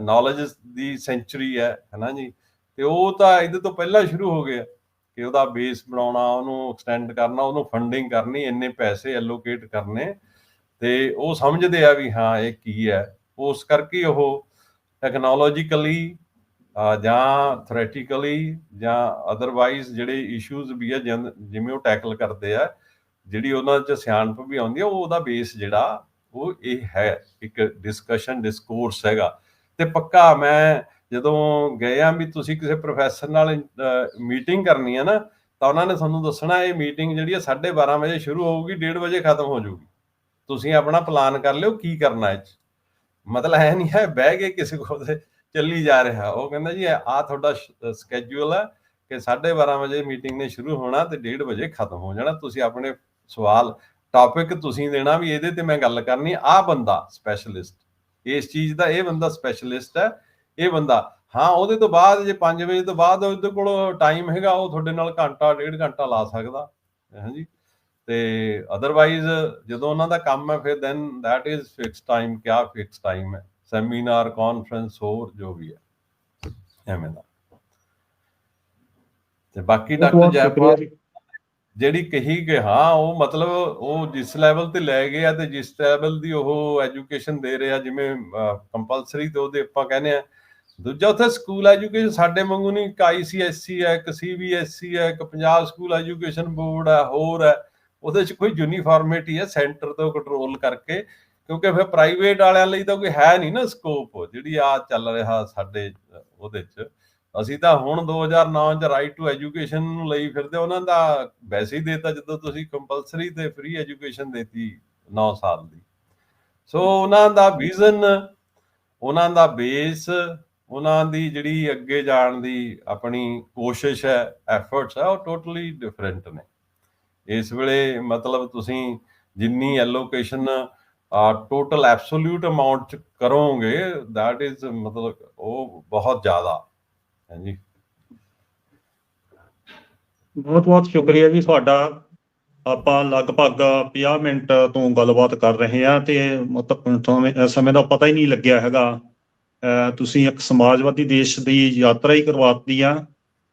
ਨੌਲੇਜ ਦੀ ਸੈਂਚੁਰੀ ਹੈ ਹਨਾ ਜੀ? ਤੇ ਉਹ ਤਾਂ ਇਹਦੇ ਤੋਂ ਪਹਿਲਾਂ ਸ਼ੁਰੂ ਹੋ ਗਿਆ। ਕਿ ਉਹਦਾ ਬੇਸ ਬਣਾਉਣਾ, ਉਹਨੂੰ ਐਕਸਟੈਂਡ ਕਰਨਾ, ਉਹਨੂੰ ਫੰਡਿੰਗ ਕਰਨੀ, ਇੰਨੇ ਪੈਸੇ ਐਲੋਕੇਟ ਕਰਨੇ ਤੇ ਉਹ ਸਮਝਦੇ ਆ ਵੀ ਹਾਂ, ਇਹ ਕੀ ਹੈ। ਉਸ ਕਰਕੇ ਉਹ ਟੈਕਨੋਲੋਜੀਕਲੀ ਜਾਂ ਥਿਓਰੈਟੀਕਲੀ ਜਾਂ ਅਦਰਵਾਈਜ਼ ਜਿਹੜੇ ਇਸ਼ੂਜ਼ ਵੀ ਆ ਜਿਨ- ਜਿਵੇਂ ਉਹ ਟੈਕਲ ਕਰਦੇ ਆ, ਜਿਹੜੀ ਉਹਨਾਂ 'ਚ ਸਿਆਣਪ ਵੀ ਆਉਂਦੀ ਆ, ਉਹਦਾ ਬੇਸ ਜਿਹੜਾ, ਉਹ ਇਹ ਹੈ, ਇੱਕ ਡਿਸਕਸ਼ਨ ਡਿਸਕੋਰਸ ਹੈਗਾ। ਤੇ ਪੱਕਾ ਮੈਂ ਜਦੋਂ ਗਏ ਆ ਵੀ ਤੁਸੀਂ ਕਿਸੇ ਪ੍ਰੋਫੈਸਰ ਨਾਲ ਮੀਟਿੰਗ ਕਰਨੀ ਹੈ ਨਾ, ਤਾਂ ਉਹਨਾਂ ਨੇ ਤੁਹਾਨੂੰ ਦੱਸਣਾ ਇਹ ਮੀਟਿੰਗ ਜਿਹੜੀ ਹੈ 12:30 ਵਜੇ ਸ਼ੁਰੂ ਹੋਊਗੀ 1:30 ਵਜੇ ਖਤਮ ਹੋ ਜਾਊਗੀ। ਤੁਸੀਂ ਆਪਣਾ ਪਲਾਨ ਕਰ ਲਿਓ ਕੀ ਕਰਨਾ ਇਹ ਮਤਲਬ ਐ ਨਹੀਂ ਹੈ ਬਹਿ ਕੇ ਕਿਸੇ ਕੋਲ ਤੇ ਚੱਲੀ ਜਾ ਰਿਹਾ। ਉਹ ਕਹਿੰਦਾ ਜੀ ਆ ਤੁਹਾਡਾ ਸਕੇਜੂਲ ਹੈ ਕਿ 12:30 ਵਜੇ ਮੀਟਿੰਗ ਨੇ ਸ਼ੁਰੂ ਹੋਣਾ ਤੇ 1:30 ਵਜੇ ਖਤਮ ਹੋ ਜਾਣਾ। ਤੁਸੀਂ ਆਪਣੇ ਸਵਾਲ ਟੌਪਿਕ ਤੁਸੀਂ ਦੇਣਾ ਵੀ ਇਹਦੇ ਤੇ ਮੈਂ ਗੱਲ ਕਰਨੀ। ਆ ਬੰਦਾ ਸਪੈਸ਼ਲਿਸਟ ਇਸ ਚੀਜ਼ ਦਾ ਇਹ ਬੰਦਾ ਸਪੈਸ਼ਲਿਸਟ ਹੈ ਇਹ ਬੰਦਾ ਹਾਂ ਉਹਦੇ ਤੋਂ ਬਾਅਦ ਜੇ 5 ਵਜੇ ਤੋਂ ਬਾਅਦ ਉਹਦੇ ਕੋਲ ਟਾਈਮ ਹੈਗਾ ਉਹ ਤੁਹਾਡੇ ਨਾਲ ਘੰਟਾ ਡੇਢ ਘੰਟਾ ਲਾ ਸਕਦਾ ਹਾਂਜੀ। ਤੇ ਅਦਰਵਾਈਜ਼ ਜਦੋਂ ਉਹਨਾਂ ਦਾ ਕੰਮ ਹੈ ਫਿਰ then that is fix time ਕਿਆ ਫਿਕਸ ਟਾਈਮ ਹੈ? ਸੈਮੀਨਾਰ ਕਾਨਫਰੰਸ ਹੋਰ ਜੋ ਵੀ ਹੈ। ਐਵੇਂ ਦਾ। ਤੇ ਬਾਕੀ ਡਾਕਟਰ ਜੈਪਾਲ। ਜਿਹੜੀ ਕਹੀ ਕਿ ਹਾਂ ਉਹ ਮਤਲਬ ਉਹ ਜਿਸ ਲੈਵਲ ਤੇ ਲੈ ਗਏ ਆ ਤੇ ਜਿਸ ਲੈਵਲ ਦੀ ਉਹ ਐਜੂਕੇਸ਼ਨ ਦੇ ਰਿਹਾ ਜਿਵੇਂ ਕੰਪਲਸਰੀ ਤੇ ਉਹਦੇ ਆਪਾਂ ਕਹਿੰਦੇ ਆ ਦੂਜਾ ਉੱਥੇ ਸਕੂਲ ਐਜੂਕੇਸ਼ਨ ਸਾਡੇ ਵਾਂਗੂ ਨਹੀਂ, ਇੱਕ ਆਈਸੀਐਸਸੀ ਹੈ, ਇੱਕ ਸੀਬੀਐਸਈ ਹੈ, ਇੱਕ ਪੰਜਾਬ ਸਕੂਲ ਐਜੂਕੇਸ਼ਨ ਬੋਰਡ ਹੈ, ਹੋਰ ਹੈ। ਉਹਦੇ 'ਚ ਕੋਈ ਯੂਨੀਫਾਰਮਿਟੀ ਹੈ ਸੈਂਟਰ ਤੋਂ ਕੰਟਰੋਲ ਕਰਕੇ, ਕਿਉਂਕਿ ਫਿਰ ਪ੍ਰਾਈਵੇਟ ਵਾਲਿਆਂ ਲਈ ਤਾਂ ਕੋਈ ਹੈ ਨਹੀਂ ਨਾ ਸਕੋਪ ਜਿਹੜੀ ਆ ਚੱਲ ਰਿਹਾ ਸਾਡੇ, ਉਹਦੇ 'ਚ। ਅਸੀਂ ਤਾਂ ਹੁਣ 2009 ਚ ਰਾਈਟ ਟੂ ਐਜੂਕੇਸ਼ਨ ਨੂੰ ਲਈ ਫਿਰਦੇ, ਉਹਨਾਂ ਦਾ ਵੈਸੇ ਹੀ ਦੇਤਾ ਜਦੋਂ ਤੁਸੀਂ ਕੰਪਲਸਰੀ ਤੇ ਫ੍ਰੀ ਐਜੂਕੇਸ਼ਨ ਦੇਤੀ 9 ਸਾਲ ਦੀ। ਸੋ ਉਹਨਾਂ ਦਾ ਵਿਜ਼ਨ ਉਹਨਾਂ ਦਾ ਬੇਸ ਉਹਨਾਂ ਦੀ ਜਿਹੜੀ ਅੱਗੇ ਜਾਣ ਦੀ ਆਪਣੀ ਕੋਸ਼ਿਸ਼ ਹੈ ਐਫਰਟਸ ਹੈ, ਉਹ ਟੋਟਲੀ ਡਿਫਰੈਂਟ ਨੇ। ਇਸ ਵੇਲੇ ਮਤਲਬ ਤੁਸੀਂ ਜਿੰਨੀ ਐਲੋਕੇਸ਼ਨ ਟੋਟਲ ਐਬਸੋਲੂਟ ਅਮਾਉਂਟ ਚ ਕਰੋਗੇ, that ਇਜ਼ ਮਤਲਬ ਉਹ ਬਹੁਤ ਜ਼ਿਆਦਾ। ਹਾਂਜੀ। ਬਹੁਤ ਬਹੁਤ ਸ਼ੁਕਰੀਆ ਜੀ ਤੁਹਾਡਾ। ਆਪਾਂ ਲਗਭਗ 50 ਮਿੰਟ ਤੋਂ ਗੱਲਬਾਤ ਕਰ ਰਹੇ ਹਾਂ ਤੇ ਮਤਲਬ ਸਮੇਂ ਸਮੇਂ ਦਾ ਪਤਾ ਹੀ ਨਹੀਂ ਲੱਗਿਆ ਹੈਗਾ। ਤੁਸੀਂ ਇੱਕ ਸਮਾਜਵਾਦੀ ਦੇਸ਼ ਦੀ ਯਾਤਰਾ ਹੀ ਕਰਵਾਤੀ ਆ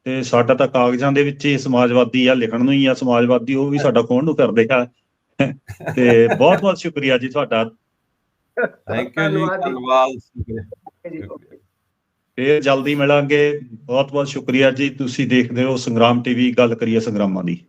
ਤੇ ਸਾਡਾ ਤਾਂ ਕਾਗਜ਼ਾਂ ਦੇ ਵਿੱਚ ਹੀ ਸਮਾਜਵਾਦੀ ਆ ਲਿਖਣ ਨੂੰ ਹੀ ਆ ਸਮਾਜਵਾਦੀ ਉਹ ਵੀ ਸਾਡਾ ਕੋਣ ਨੂੰ ਕਰਦੇ ਆ। ਤੇ ਬਹੁਤ ਬਹੁਤ ਸ਼ੁਕਰੀਆ ਜੀ ਤੁਹਾਡਾ। ਥੈਂਕ ਯੂ ਜੀ ਧੰਨਵਾਦ। ਫੇਰ ਜਲਦੀ ਮਿਲਾਂਗੇ। ਬਹੁਤ ਬਹੁਤ ਸ਼ੁਕਰੀਆ ਜੀ ਤੁਸੀਂ ਦੇਖਦੇ ਹੋ ਸੰਗਰਾਮ ਟੀਵੀ ਗੱਲ ਕਰੀਏ ਸੰਗਰਾਮਾਂ ਦੀ।